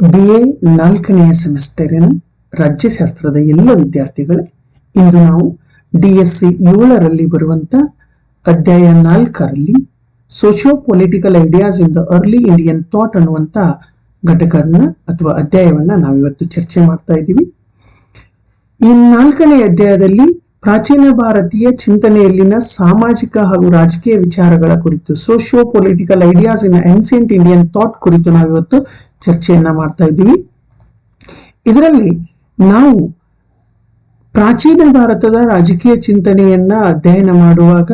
B A ನಾಲ್ಕನೆಯ ಸೆಮಿಸ್ಟರಿನ ರಾಜ್ಯಶಾಸ್ತ್ರದ ಎಲ್ಲ ವಿದ್ಯಾರ್ಥಿಗಳೇ. ಇಂದು ನಾವು ಡಿ ಎಸ್ ಸಿ ಏಳರಲ್ಲಿ ಬರುವಂತ ಅಧ್ಯಾಯ ನಾಲ್ಕರಲ್ಲಿ socio political ideas in the early Indian thought ಅನ್ನುವಂತ ಘಟಕನ ಅಥವಾ ಅಧ್ಯಾಯವನ್ನ ನಾವಿವತ್ತು ಚರ್ಚೆ ಮಾಡ್ತಾ ಇದ್ದೀವಿ. ಈ ನಾಲ್ಕನೇ ಅಧ್ಯಾಯದಲ್ಲಿ ಪ್ರಾಚೀನ ಭಾರತೀಯ ಚಿಂತನೆಯಲ್ಲಿನ ಸಾಮಾಜಿಕ ಹಾಗೂ ರಾಜಕೀಯ ವಿಚಾರಗಳ ಕುರಿತು socio political ideas in ancient Indian thought ಕುರಿತು ನಾವಿವತ್ತು ಚರ್ಚೆಯನ್ನ ಮಾಡ್ತಾ ಇದ್ದೀವಿ. ಇದರಲ್ಲಿ ನಾವು ಪ್ರಾಚೀನ ಭಾರತದ ರಾಜಕೀಯ ಚಿಂತನೆಯನ್ನ ಅಧ್ಯಯನ ಮಾಡುವಾಗ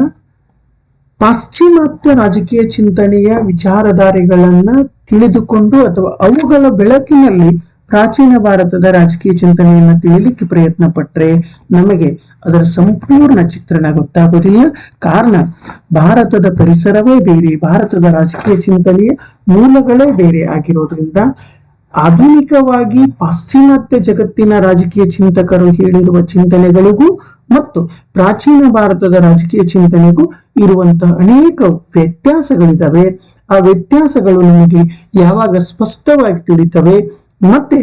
ಪಾಶ್ಚಿಮಾತ್ಯ ರಾಜಕೀಯ ಚಿಂತನೆಯ ವಿಚಾರಧಾರೆಗಳನ್ನ ತಿಳಿದುಕೊಂಡು ಅಥವಾ ಅವುಗಳ ಬೆಳಕಿನಲ್ಲಿ ಪ್ರಾಚೀನ ಭಾರತದ ರಾಜಕೀಯ ಚಿಂತನೆಯನ್ನ ತಿಳಿಯಲಿಕ್ಕೆ ಪ್ರಯತ್ನ ಪಟ್ಟರೆ ನಮಗೆ ಅದರ ಸಂಪೂರ್ಣ ಚಿತ್ರಣ ಗೊತ್ತಾಗೋದಿಲ್ಲ ಕಾರಣ, ಭಾರತದ ಪರಿಸರವೇ ಬೇರೆ, ಭಾರತದ ರಾಜಕೀಯ ಚಿಂತನೆಯ ಮೂಲಗಳೇ ಬೇರೆ ಆಗಿರೋದ್ರಿಂದ ಆಧುನಿಕವಾಗಿ ಪಾಶ್ಚಿಮಾತ್ಯ ಜಗತ್ತಿನ ರಾಜಕೀಯ ಚಿಂತಕರು ಹೇಳಿರುವ ಚಿಂತನೆಗಳಿಗೂ ಮತ್ತು ಪ್ರಾಚೀನ ಭಾರತದ ರಾಜಕೀಯ ಚಿಂತನೆಗೂ ಇರುವಂತಹ ಅನೇಕ ವ್ಯತ್ಯಾಸಗಳಿದ್ದಾವೆ ಆ ವ್ಯತ್ಯಾಸಗಳು ನಮಗೆ ಯಾವಾಗ ಸ್ಪಷ್ಟವಾಗಿ ತಿಳಿತವೆ? ಮತ್ತೆ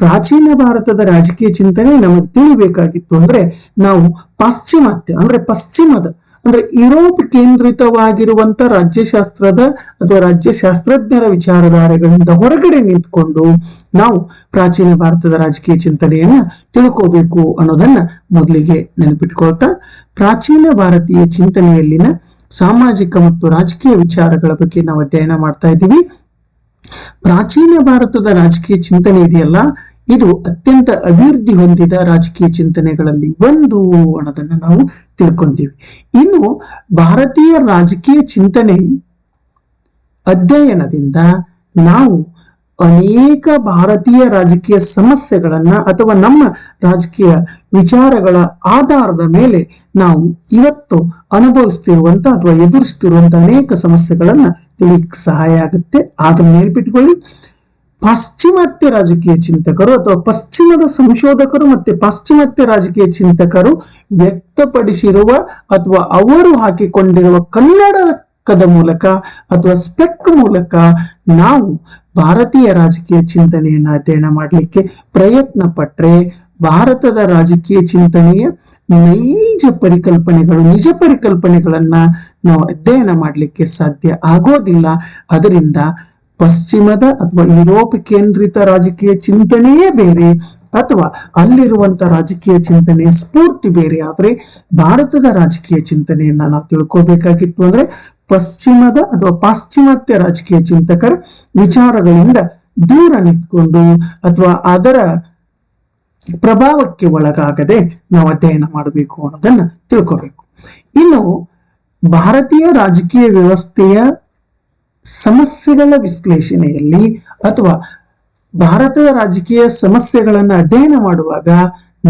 ಪ್ರಾಚೀನ ಭಾರತದ ರಾಜಕೀಯ ಚಿಂತನೆ ನಮಗೆ ತಿಳಿಬೇಕಾಗಿತ್ತು ಅಂದ್ರೆ ನಾವು ಪಾಶ್ಚಿಮಾತ್ಯ, ಅಂದ್ರೆ ಪಶ್ಚಿಮದ, ಅಂದ್ರೆ ಯುರೋಪ್ ಕೇಂದ್ರಿತವಾಗಿರುವಂತ ರಾಜ್ಯಶಾಸ್ತ್ರದ ಅಥವಾ ರಾಜ್ಯಶಾಸ್ತ್ರಜ್ಞರ ವಿಚಾರಧಾರೆಗಳಿಂದ ಹೊರಗಡೆ ನಿಂತ್ಕೊಂಡು ನಾವು ಪ್ರಾಚೀನ ಭಾರತದ ರಾಜಕೀಯ ಚಿಂತನೆಯನ್ನ ತಿಳ್ಕೋಬೇಕು ಅನ್ನೋದನ್ನ ಮೊದಲಿಗೆ ನೆನಪಿಟ್ಕೊಳ್ತಾ, ಪ್ರಾಚೀನ ಭಾರತೀಯ ಚಿಂತನೆಯಲ್ಲಿನ ಸಾಮಾಜಿಕ ಮತ್ತು ರಾಜಕೀಯ ವಿಚಾರಗಳ ಬಗ್ಗೆ ನಾವು ಅಧ್ಯಯನ ಮಾಡ್ತಾ ಇದ್ದೀವಿ. ಪ್ರಾಚೀನ ಭಾರತದ ರಾಜಕೀಯ ಚಿಂತನೆ ಇದೆಯಲ್ಲ ಇದು ಅತ್ಯಂತ ಅಭಿವೃದ್ಧಿ ಹೊಂದಿದ ರಾಜಕೀಯ ಚಿಂತನೆಗಳಲ್ಲಿ ಒಂದು ಅನ್ನೋದನ್ನು ನಾವು ತಿಳ್ಕೊಂತೀವಿ. ಇನ್ನು ಭಾರತೀಯ ರಾಜಕೀಯ ಚಿಂತನೆ ಅಧ್ಯಯನದಿಂದ ನಾವು ಅನೇಕ ಭಾರತೀಯ ರಾಜಕೀಯ ಸಮಸ್ಯೆಗಳನ್ನ ಅಥವಾ ನಮ್ಮ ರಾಜಕೀಯ ವಿಚಾರಗಳ ಆಧಾರದ ಮೇಲೆ ನಾವು ಇವತ್ತು ಅನುಭವಿಸ್ತಿರುವಂತ ಅಥವಾ ಎದುರಿಸ್ತಿರುವಂತ ಅನೇಕ ಸಮಸ್ಯೆಗಳನ್ನ ತಿಳಿಯಕ್ಕೆ ಸಹಾಯ ಆಗುತ್ತೆ. ಆದ್ರೆ ನೆನಪಿಟ್ಕೊಳ್ಳಿ. ಪಾಶ್ಚಿಮಾತ್ಯ ರಾಜಕೀಯ ಚಿಂತಕರು ಅಥವಾ ಪಶ್ಚಿಮದ ಸಂಶೋಧಕರು ಮತ್ತೆ ಪಾಶ್ಚಿಮಾತ್ಯ ರಾಜಕೀಯ ಚಿಂತಕರು ವ್ಯಕ್ತಪಡಿಸಿರುವ ಅಥವಾ ಅವರು ಹಾಕಿಕೊಂಡಿರುವ ಕನ್ನಡಕದ ಮೂಲಕ ಅಥವಾ ಸ್ಪೆಕ್ ಮೂಲಕ ನಾವು ಭಾರತೀಯ ರಾಜಕೀಯ ಚಿಂತನೆಯನ್ನು ಅಧ್ಯಯನ ಮಾಡಲಿಕ್ಕೆ ಪ್ರಯತ್ನ ಪಟ್ಟರೆ ಭಾರತದ ರಾಜಕೀಯ ಚಿಂತನೆಯ ನೈಜ ಪರಿಕಲ್ಪನೆಗಳು, ನಿಜ ಪರಿಕಲ್ಪನೆಗಳನ್ನ ನಾವು ಅಧ್ಯಯನ ಮಾಡಲಿಕ್ಕೆ ಸಾಧ್ಯ ಆಗೋದಿಲ್ಲ. ಅದರಿಂದ ಪಶ್ಚಿಮದ ಅಥವಾ ಯುರೋಪ್ ಕೇಂದ್ರಿತ ರಾಜಕೀಯ ಚಿಂತನೆಯೇ ಬೇರೆ, ಅಥವಾ ಅಲ್ಲಿರುವಂತ ರಾಜಕೀಯ ಚಿಂತನೆ ಸ್ಫೂರ್ತಿ ಬೇರೆ, ಆದ್ರೆ ಭಾರತದ ರಾಜಕೀಯ ಚಿಂತನೆಯನ್ನ ನಾವು ತಿಳ್ಕೋಬೇಕಾಗಿತ್ತು ಅಂದ್ರೆ ಪಶ್ಚಿಮದ ಅಥವಾ ಪಾಶ್ಚಿಮಾತ್ಯ ರಾಜಕೀಯ ಚಿಂತಕರ ವಿಚಾರಗಳಿಂದ ದೂರ ನಿಂತ್ಕೊಂಡು ಅಥವಾ ಅದರ ಪ್ರಭಾವಕ್ಕೆ ಒಳಗಾಗದೆ ನಾವು ಅಧ್ಯಯನ ಮಾಡಬೇಕು ಅನ್ನೋದನ್ನ ತಿಳ್ಕೋಬೇಕು. ಇನ್ನು ಭಾರತೀಯ ರಾಜಕೀಯ ವ್ಯವಸ್ಥೆಯ ಸಮಸ್ಯೆಗಳ ವಿಶ್ಲೇಷಣೆಯಲ್ಲಿ ಅಥವಾ ಭಾರತದ ರಾಜಕೀಯ ಸಮಸ್ಯೆಗಳನ್ನು ಅಧ್ಯಯನ ಮಾಡುವಾಗ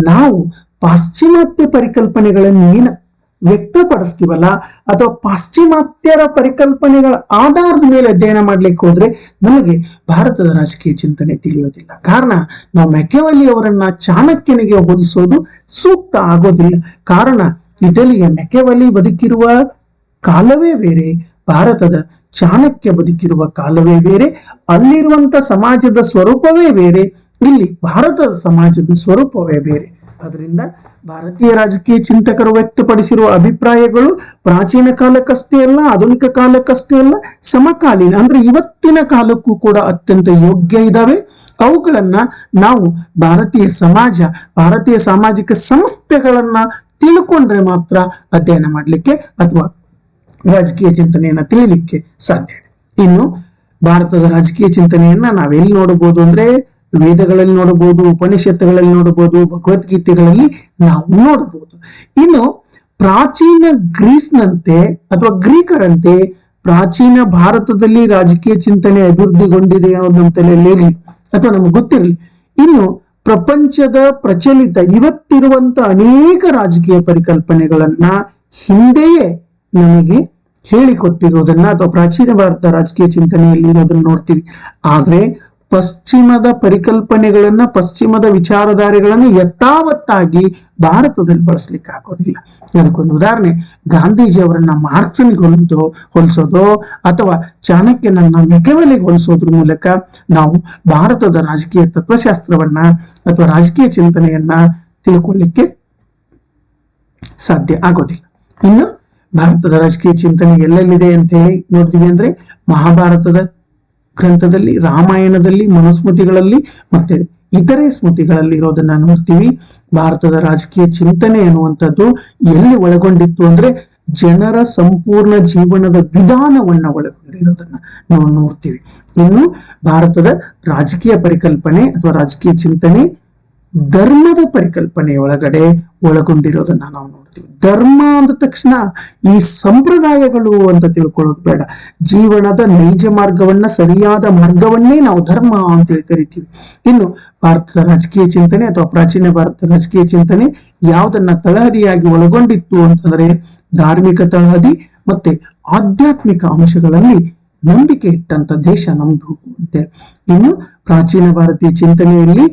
ನಾವು ಪಾಶ್ಚಿಮಾತ್ಯ ಪರಿಕಲ್ಪನೆಗಳನ್ನು ಏನು ವ್ಯಕ್ತಪಡಿಸ್ತೀವಲ್ಲ ಅಥವಾ ಪಾಶ್ಚಿಮಾತ್ಯರ ಪರಿಕಲ್ಪನೆಗಳ ಆಧಾರದ ಮೇಲೆ ಅಧ್ಯಯನ ಮಾಡ್ಲಿಕ್ಕೆ ಹೋದ್ರೆ ನಮಗೆ ಭಾರತದ ರಾಜಕೀಯ ಚಿಂತನೆ ತಿಳಿಯೋದಿಲ್ಲ. ಕಾರಣ ನಾವು ಮೆಕೆವಲ್ಲಿ ಅವರನ್ನ ಚಾಣಕ್ಯನಿಗೆ ಹೋಲಿಸೋದು ಸೂಕ್ತ ಆಗೋದಿಲ್ಲ. ಕಾರಣ ಇಟಲಿಯ ಮೆಕೆವಲಿ ಬದುಕಿರುವ ಕಾಲವೇ ಬೇರೆ, ಭಾರತದ ಚಾಣಕ್ಯ ಬದುಕಿರುವ ಕಾಲವೇ ಬೇರೆ, ಅಲ್ಲಿರುವಂತ ಸಮಾಜದ ಸ್ವರೂಪವೇ ಬೇರೆ, ಇಲ್ಲಿ ಭಾರತದ ಸಮಾಜದ ಸ್ವರೂಪವೇ ಬೇರೆ. ಅದರಿಂದ ಭಾರತೀಯ ರಾಜಕೀಯ ಚಿಂತಕರು ವ್ಯಕ್ತಪಡಿಸಿರುವ ಅಭಿಪ್ರಾಯಗಳು ಪ್ರಾಚೀನ ಕಾಲಕ್ಕಷ್ಟೇ ಅಲ್ಲ, ಆಧುನಿಕ ಕಾಲಕ್ಕಷ್ಟೇ ಅಲ್ಲ, ಸಮಕಾಲೀನ, ಅಂದ್ರೆ ಇವತ್ತಿನ ಕಾಲಕ್ಕೂ ಕೂಡ ಅತ್ಯಂತ ಯೋಗ್ಯ ಇದಾವೆ. ಅವುಗಳನ್ನ ನಾವು ಭಾರತೀಯ ಸಮಾಜ, ಭಾರತೀಯ ಸಾಮಾಜಿಕ ಸಂಸ್ಥೆಗಳನ್ನ ತಿಳ್ಕೊಂಡ್ರೆ ಮಾತ್ರ ಅಧ್ಯಯನ ಮಾಡಲಿಕ್ಕೆ ಅಥವಾ ರಾಜಕೀಯ ಚಿಂತನೆಯನ್ನ ತಿಳಿಲಿಕ್ಕೆ ಸಾಧ್ಯ ಇನ್ನು ಭಾರತದ ರಾಜಕೀಯ ಚಿಂತನೆಯನ್ನ ನಾವೆಲ್ಲಿ ನೋಡಬಹುದು ಅಂದ್ರೆ ವೇದಗಳಲ್ಲಿ ನೋಡಬಹುದು, ಉಪನಿಷತ್ತುಗಳಲ್ಲಿ ನೋಡಬಹುದು, ಭಗವದ್ಗೀತೆಗಳಲ್ಲಿ ನಾವು ನೋಡಬಹುದು. ಇನ್ನು ಪ್ರಾಚೀನ ಗ್ರೀಸ್ನಂತೆ ಅಥವಾ ಗ್ರೀಕರಂತೆ ಪ್ರಾಚೀನ ಭಾರತದಲ್ಲಿ ರಾಜಕೀಯ ಚಿಂತನೆ ಅಭಿವೃದ್ಧಿಗೊಂಡಿದೆ ಅನ್ನೋದು ನಮ್ಮ ತಲೆಯಲ್ಲಿ ಇರಲಿ ಅಥವಾ ನಮ್ಗೆ ಗೊತ್ತಿರಲಿ. ಇನ್ನು ಪ್ರಪಂಚದ ಪ್ರಚಲಿತ ಇವತ್ತಿರುವಂತ ಅನೇಕ ರಾಜಕೀಯ ಪರಿಕಲ್ಪನೆಗಳನ್ನ ಹಿಂದೆಯೇ ನಮಗೆ ಹೇಳಿಕೊಟ್ಟಿರೋದನ್ನ ಅಥವಾ ಪ್ರಾಚೀನ ಭಾರತ ರಾಜಕೀಯ ಚಿಂತನೆಯಲ್ಲಿ ಇರೋದನ್ನ ನೋಡ್ತೀವಿ. ಆದ್ರೆ ಪಶ್ಚಿಮದ ಪರಿಕಲ್ಪನೆಗಳನ್ನ, ಪಶ್ಚಿಮದ ವಿಚಾರಧಾರೆಗಳನ್ನ ಯಥಾವತ್ತಾಗಿ ಭಾರತದಲ್ಲಿ ಬಳಸ್ಲಿಕ್ಕೆ ಆಗೋದಿಲ್ಲ. ಅದಕ್ಕೊಂದು ಉದಾಹರಣೆ, ಗಾಂಧೀಜಿ ಅವರನ್ನ ಮಾರ್ಕ್ಸನಿಗೆ ಹೊಲಿದೋ ಹೊಲಿಸೋದೋ ಅಥವಾ ಚಾಣಕ್ಯನನ್ನ ಮೆಕೆವೆಲಿಗೆ ಹೊಲಿಸೋದ್ರ ಮೂಲಕ ನಾವು ಭಾರತದ ರಾಜಕೀಯ ತತ್ವಶಾಸ್ತ್ರವನ್ನ ಅಥವಾ ರಾಜಕೀಯ ಚಿಂತನೆಯನ್ನ ತಿಳ್ಕೊಳ್ಳಿಕ್ಕೆ ಸಾಧ್ಯ ಆಗೋದಿಲ್ಲ. ಇನ್ನು ಭಾರತದ ರಾಜಕೀಯ ಚಿಂತನೆ ಎಲ್ಲೆಲ್ಲಿದೆ ಅಂತ ಹೇಳಿ ನೋಡ್ತೀವಿ ಅಂದ್ರೆ ಮಹಾಭಾರತದ ಗ್ರಂಥದಲ್ಲಿ, ರಾಮಾಯಣದಲ್ಲಿ, ಮನುಸ್ಮೃತಿಗಳಲ್ಲಿ ಮತ್ತೆ ಇತರೆ ಸ್ಮೃತಿಗಳಲ್ಲಿ ಇರೋದನ್ನ ನೋಡ್ತೀವಿ. ಭಾರತದ ರಾಜಕೀಯ ಚಿಂತನೆ ಅನ್ನುವಂಥದ್ದು ಎಲ್ಲಿ ಒಳಗೊಂಡಿತ್ತು ಅಂದ್ರೆ ಜನರ ಸಂಪೂರ್ಣ ಜೀವನದ ವಿಧಾನವನ್ನ ಒಳಗೊಂಡಿರೋದನ್ನ ನಾವು ನೋಡ್ತೀವಿ. ಇನ್ನು ಭಾರತದ ರಾಜಕೀಯ ಪರಿಕಲ್ಪನೆ ಅಥವಾ ರಾಜಕೀಯ ಚಿಂತನೆ ಧರ್ಮದ ಪರಿಕಲ್ಪನೆ ಒಳಗಡೆ ಒಳಗೊಂಡಿರೋದನ್ನ ನಾವು ನೋಡ್ತೀವಿ. ಧರ್ಮ ಅಂದ ತಕ್ಷಣ ಈ ಸಂಪ್ರದಾಯಗಳು ಅಂತ ತಿಳ್ಕೊಳ್ಳೋದು ಬೇಡ. ಜೀವನದ ನೈಜ ಮಾರ್ಗವನ್ನ, ಸರಿಯಾದ ಮಾರ್ಗವನ್ನೇ ನಾವು ಧರ್ಮ ಅಂತೇಳಿ ಕರಿತೀವಿ. ಇನ್ನು ಭಾರತದ ರಾಜಕೀಯ ಚಿಂತನೆ ಅಥವಾ ಪ್ರಾಚೀನ ಭಾರತದ ರಾಜಕೀಯ ಚಿಂತನೆ ಯಾವುದನ್ನ ತಳಹದಿಯಾಗಿ ಒಳಗೊಂಡಿತ್ತು ಅಂತಂದ್ರೆ ಧಾರ್ಮಿಕ ತಳಹದಿ ಮತ್ತೆ ಆಧ್ಯಾತ್ಮಿಕ ಅಂಶಗಳಲ್ಲಿ ನಂಬಿಕೆ ಇಟ್ಟಂತ ದೇಶ ನಮ್ದು ಇನ್ನು ಪ್ರಾಚೀನ ಭಾರತೀಯ ಚಿಂತನೆಯಲ್ಲಿ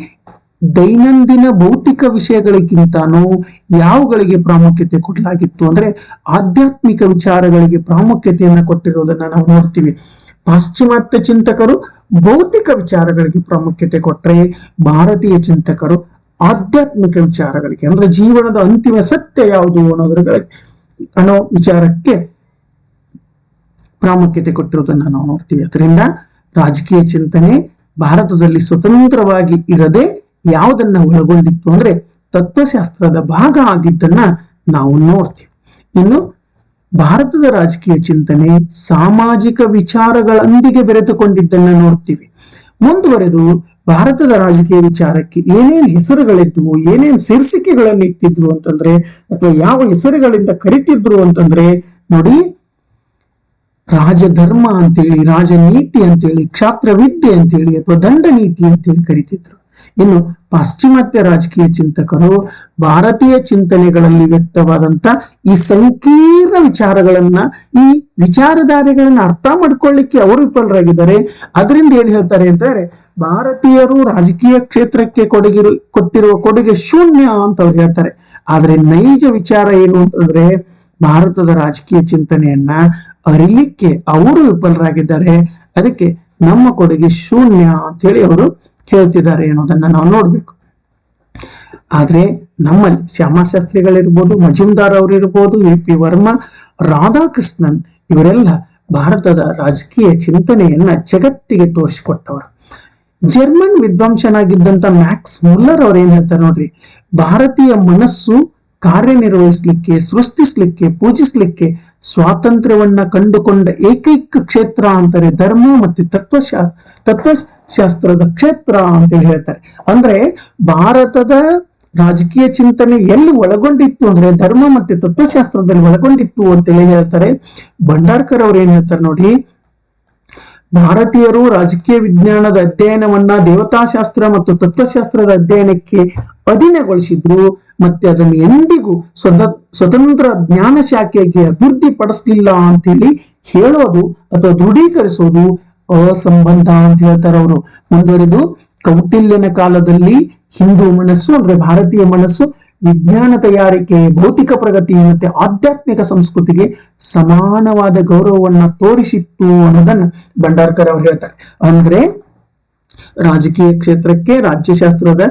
ದೈನಂದಿನ ಭೌತಿಕ ವಿಷಯಗಳಿಗಿಂತಾನು ಯಾವುಗಳಿಗೆ ಪ್ರಾಮುಖ್ಯತೆ ಕೊಡಲಾಗಿತ್ತು ಅಂದ್ರೆ ಆಧ್ಯಾತ್ಮಿಕ ವಿಚಾರಗಳಿಗೆ ಪ್ರಾಮುಖ್ಯತೆಯನ್ನ ಕೊಟ್ಟಿರುವುದನ್ನ ನಾವು ನೋಡ್ತೀವಿ. ಪಾಶ್ಚಿಮಾತ್ಯ ಚಿಂತಕರು ಭೌತಿಕ ವಿಚಾರಗಳಿಗೆ ಪ್ರಾಮುಖ್ಯತೆ ಕೊಟ್ಟರೆ ಭಾರತೀಯ ಚಿಂತಕರು ಆಧ್ಯಾತ್ಮಿಕ ವಿಚಾರಗಳಿಗೆ ಅಂದ್ರೆ ಜೀವನದ ಅಂತಿಮ ಸತ್ಯ ಯಾವುದು ಅನ್ನೋದ್ರ ಅನ್ನೋ ವಿಚಾರಕ್ಕೆ ಪ್ರಾಮುಖ್ಯತೆ ಕೊಟ್ಟಿರೋದನ್ನ ನಾವು ನೋಡ್ತೀವಿ. ಅದರಿಂದ ರಾಜಕೀಯ ಚಿಂತನೆ ಭಾರತದಲ್ಲಿ ಸ್ವತಂತ್ರವಾಗಿ ಇರದೆ ಯಾವುದನ್ನ ಒಳಗೊಂಡಿತ್ತು ಅಂದ್ರೆ ತತ್ವಶಾಸ್ತ್ರದ ಭಾಗ ಆಗಿದ್ದನ್ನ ನಾವು ನೋಡ್ತೀವಿ. ಇನ್ನು ಭಾರತದ ರಾಜಕೀಯ ಚಿಂತನೆ ಸಾಮಾಜಿಕ ವಿಚಾರಗಳೊಂದಿಗೆ ಬೆರೆತುಕೊಂಡಿದ್ದನ್ನ ನೋಡ್ತೀವಿ. ಮುಂದುವರೆದು ಭಾರತದ ರಾಜಕೀಯ ವಿಚಾರಕ್ಕೆ ಏನೇನು ಹೆಸರುಗಳಿದ್ವು, ಏನೇನು ಶೀರ್ಷಿಕೆಗಳನ್ನು ಇಟ್ಟಿದ್ರು ಅಂತಂದ್ರೆ, ಅಥವಾ ಯಾವ ಹೆಸರುಗಳಿಂದ ಕರಿತಿದ್ರು ಅಂತಂದ್ರೆ, ನೋಡಿ, ರಾಜಧರ್ಮ ಅಂತೇಳಿ, ರಾಜನೀತಿ ಅಂತೇಳಿ, ಕ್ಷಾತ್ರವಿದ್ಯೆ ಅಂತೇಳಿ, ಅಥವಾ ದಂಡ ನೀತಿ ಅಂತೇಳಿ ಕರಿತಿದ್ರು. ಇನ್ನು ಪಾಶ್ಚಿಮಾತ್ಯ ರಾಜಕೀಯ ಚಿಂತಕರು ಭಾರತೀಯ ಚಿಂತನೆಗಳಲ್ಲಿ ವ್ಯಕ್ತವಾದಂತ ಈ ಸಂಕೀರ್ಣ ವಿಚಾರಗಳನ್ನ, ಈ ವಿಚಾರಧಾರೆಗಳನ್ನ ಅರ್ಥ ಮಾಡ್ಕೊಳ್ಳಿಕ್ಕೆ ಅವರು ವಿಫಲರಾಗಿದ್ದಾರೆ. ಅದರಿಂದ ಏನ್ ಹೇಳ್ತಾರೆ ಅಂತಂದ್ರೆ, ಭಾರತೀಯರು ರಾಜಕೀಯ ಕ್ಷೇತ್ರಕ್ಕೆ ಕೊಡುಗಿರು, ಕೊಟ್ಟಿರುವ ಕೊಡುಗೆ ಶೂನ್ಯ ಅಂತ ಅವ್ರು ಹೇಳ್ತಾರೆ. ಆದ್ರೆ ನೈಜ ವಿಚಾರ ಏನು ಅಂತಂದ್ರೆ, ಭಾರತದ ರಾಜಕೀಯ ಚಿಂತನೆಯನ್ನ ಅರಿಲಿಕ್ಕೆ ಅವರು ವಿಫಲರಾಗಿದ್ದಾರೆ. ಅದಕ್ಕೆ ನಮ್ಮ ಕೊಡುಗೆ ಶೂನ್ಯ ಅಂತ ಹೇಳಿ ಅವರು ಹೇಳ್ತಿದ್ದಾರೆ ಅನ್ನೋದನ್ನ ನಾವು ನೋಡ್ಬೇಕು. ಆದ್ರೆ ನಮ್ಮಲ್ಲಿ ಶ್ಯಾಮಶಾಸ್ತ್ರಿಗಳಿರ್ಬೋದು, ಮಜುಮ್ದಾರ್ ಅವರಿರ್ಬೋದು ವಿ ಪಿ ವರ್ಮಾ, ರಾಧಾಕೃಷ್ಣನ್ ಇವರೆಲ್ಲ ಭಾರತದ ರಾಜಕೀಯ ಚಿಂತನೆಯನ್ನ ಜಗತ್ತಿಗೆ ತೋರಿಸಿಕೊಟ್ಟವರು. ಜರ್ಮನ್ ವಿದ್ವಾಂಸನಾಗಿದ್ದಂತ ಮ್ಯಾಕ್ಸ್ ಮುಲ್ಲರ್ ಅವ್ರು ಏನ್ ಹೇಳ್ತಾರೆ ನೋಡ್ರಿ, ಭಾರತೀಯ ಮನಸ್ಸು ಕಾರ್ಯನಿರ್ವಹಿಸ್ಲಿಕ್ಕೆ, ಸೃಷ್ಟಿಸಲಿಕ್ಕೆ, ಪೂಜಿಸಲಿಕ್ಕೆ ಸ್ವಾತಂತ್ರ್ಯವನ್ನ ಕಂಡುಕೊಂಡ ಏಕೈಕ ಕ್ಷೇತ್ರ ಅಂತಾರೆ ಧರ್ಮ ಮತ್ತೆ ತತ್ವಶಾಸ್ತ್ರ ತತ್ವಶಾಸ್ತ್ರದ ಕ್ಷೇತ್ರ ಅಂತ ಹೇಳ್ತಾರೆ. ಅಂದ್ರೆ ಭಾರತದ ರಾಜಕೀಯ ಚಿಂತನೆ ಎಲ್ಲಿ ಒಳಗೊಂಡಿತ್ತು ಅಂದ್ರೆ ಧರ್ಮ ಮತ್ತೆ ತತ್ವಶಾಸ್ತ್ರದಲ್ಲಿ ಒಳಗೊಂಡಿತ್ತು ಅಂತೇಳಿ ಹೇಳ್ತಾರೆ. ಭಂಡಾರ್ಕರ್ ಅವ್ರು ಏನ್ ಹೇಳ್ತಾರೆ ನೋಡಿ ಭಾರತೀಯರು ರಾಜಕೀಯ ವಿಜ್ಞಾನದ ಅಧ್ಯಯನವನ್ನ ದೇವತಾಶಾಸ್ತ್ರ ಮತ್ತು ತತ್ವಶಾಸ್ತ್ರದ ಅಧ್ಯಯನಕ್ಕೆ ಅಧೀನಗೊಳಿಸಿದ್ರು, ಮತ್ತೆ ಅದನ್ನು ಎಂದಿಗೂ ಸ್ವತ, ಸ್ವತಂತ್ರ ಜ್ಞಾನ ಶಾಖೆಗೆ ಅಭಿವೃದ್ಧಿ ಪಡಿಸ್ಲಿಲ್ಲ ಅಂತೇಳಿ ಹೇಳೋದು ಅಥವಾ ದೃಢೀಕರಿಸೋದು ಅಸಂಬಂಧ ಅಂತ ಹೇಳ್ತಾರೆ ಅವರು. ಮುಂದುವರೆದು ಕೌಟಿಲ್ಯನ ಕಾಲದಲ್ಲಿ ಹಿಂದೂ ಮನಸ್ಸು, ಅಂದ್ರೆ ಭಾರತೀಯ ಮನಸ್ಸು ವಿಜ್ಞಾನ ತಯಾರಿಕೆ, ಭೌತಿಕ ಪ್ರಗತಿ ಮತ್ತೆ ಆಧ್ಯಾತ್ಮಿಕ ಸಂಸ್ಕೃತಿಗೆ ಸಮಾನವಾದ ಗೌರವವನ್ನ ತೋರಿಸಿತ್ತು ಅನ್ನೋದನ್ನ ಭಂಡಾರ್ಕರ್ ಅವರು ಹೇಳ್ತಾರೆ. ಅಂದ್ರೆ ರಾಜಕೀಯ ಕ್ಷೇತ್ರಕ್ಕೆ, ರಾಜ್ಯಶಾಸ್ತ್ರದ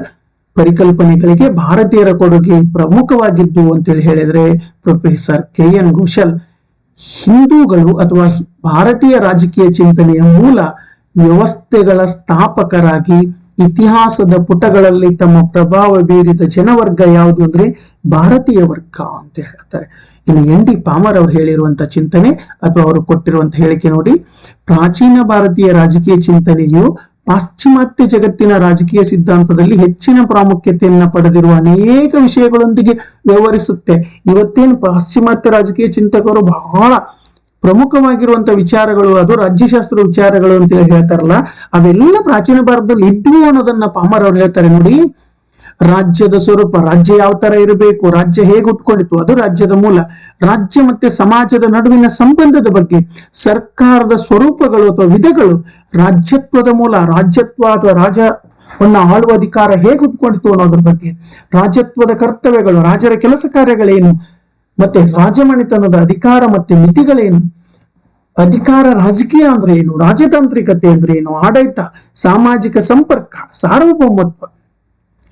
ಪರಿಕಲ್ಪನೆಗಳಿಗೆ ಭಾರತೀಯರ ಕೊಡುಗೆ ಪ್ರಮುಖವಾಗಿದ್ದು ಅಂತೇಳಿ ಹೇಳಿದ್ರೆ ಪ್ರೊಫೆಸರ್ ಕೆ ಎನ್ ಘೋಷಲ್, ಹಿಂದೂಗಳು ಅಥವಾ ಭಾರತೀಯ ರಾಜಕೀಯ ಚಿಂತನೆಯ ಮೂಲ ವ್ಯವಸ್ಥೆಗಳ ಸ್ಥಾಪಕರಾಗಿ ಇತಿಹಾಸದ ಪುಟಗಳಲ್ಲಿ ತಮ್ಮ ಪ್ರಭಾವ ಬೀರಿದ ಜನವರ್ಗ ಯಾವುದು ಅಂದ್ರೆ ಭಾರತೀಯ ವರ್ಗ ಅಂತ ಹೇಳ್ತಾರೆ. ಇನ್ನು ಎನ್ ಡಿ ಪಾಮರ್ ಅವರು ಹೇಳಿರುವಂತ ಚಿಂತನೆ ಅಥವಾ ಅವರು ಕೊಟ್ಟಿರುವಂತ ಹೇಳಿಕೆ ನೋಡಿ, ಪ್ರಾಚೀನ ಭಾರತೀಯ ರಾಜಕೀಯ ಚಿಂತನೆಯು ಪಾಶ್ಚಿಮಾತ್ಯ ಜಗತ್ತಿನ ರಾಜಕೀಯ ಸಿದ್ಧಾಂತದಲ್ಲಿ ಹೆಚ್ಚಿನ ಪ್ರಾಮುಖ್ಯತೆಯನ್ನ ಪಡೆದಿರುವ ಅನೇಕ ವಿಷಯಗಳೊಂದಿಗೆ ವ್ಯವಹರಿಸುತ್ತೆ. ಇವತ್ತೇನು ಪಾಶ್ಚಿಮಾತ್ಯ ರಾಜಕೀಯ ಚಿಂತಕರು ಬಹಳ ಪ್ರಮುಖವಾಗಿರುವಂತ ವಿಚಾರಗಳು ಅದು ರಾಜ್ಯಶಾಸ್ತ್ರ ವಿಚಾರಗಳು ಅಂತ ಹೇಳಿ ಹೇಳ್ತಾರಲ್ಲ, ಅವೆಲ್ಲ ಪ್ರಾಚೀನ ಭಾರತದಲ್ಲಿ ಇದ್ವು ಅನ್ನೋದನ್ನ ಪಾಮರ್ ಅವ್ರು ಹೇಳ್ತಾರೆ ನೋಡಿ. ರಾಜ್ಯದ ಸ್ವರೂಪ, ರಾಜ್ಯ ಯಾವ ತರ ಇರಬೇಕು, ರಾಜ್ಯ ಹೇಗೆ ಉಟ್ಕೊಂಡಿತ್ತು, ಅದು ರಾಜ್ಯದ ಮೂಲ. ರಾಜ್ಯ ಮತ್ತೆ ಸಮಾಜದ ನಡುವಿನ ಸಂಬಂಧದ ಬಗ್ಗೆ, ಸರ್ಕಾರದ ಸ್ವರೂಪಗಳು ಅಥವಾ ವಿಧಗಳು, ರಾಜ್ಯತ್ವದ ಮೂಲ, ರಾಜ್ಯತ್ವ ಅಥವಾ ರಾಜವನ್ನ ಆಳುವ ಅಧಿಕಾರ ಹೇಗೆ ಉಟ್ಕೊಂಡಿತ್ತು ಅನ್ನೋದ್ರ ಬಗ್ಗೆ ರಾಜ್ಯತ್ವದ ಕರ್ತವ್ಯಗಳು, ರಾಜರ ಕೆಲಸ ಕಾರ್ಯಗಳೇನು ಮತ್ತೆ ರಾಜಮಣಿತನದ ಅಧಿಕಾರ ಮತ್ತೆ ಮಿತಿಗಳೇನು? ಅಧಿಕಾರ ರಾಜಕೀಯ ಅಂದ್ರೆ ಏನು? ರಾಜತಾಂತ್ರಿಕತೆ ಅಂದ್ರೆ ಏನು? ಆಡಳಿತ, ಸಾಮಾಜಿಕ ಸಂಪರ್ಕ, ಸಾರ್ವಭೌಮತ್ವ,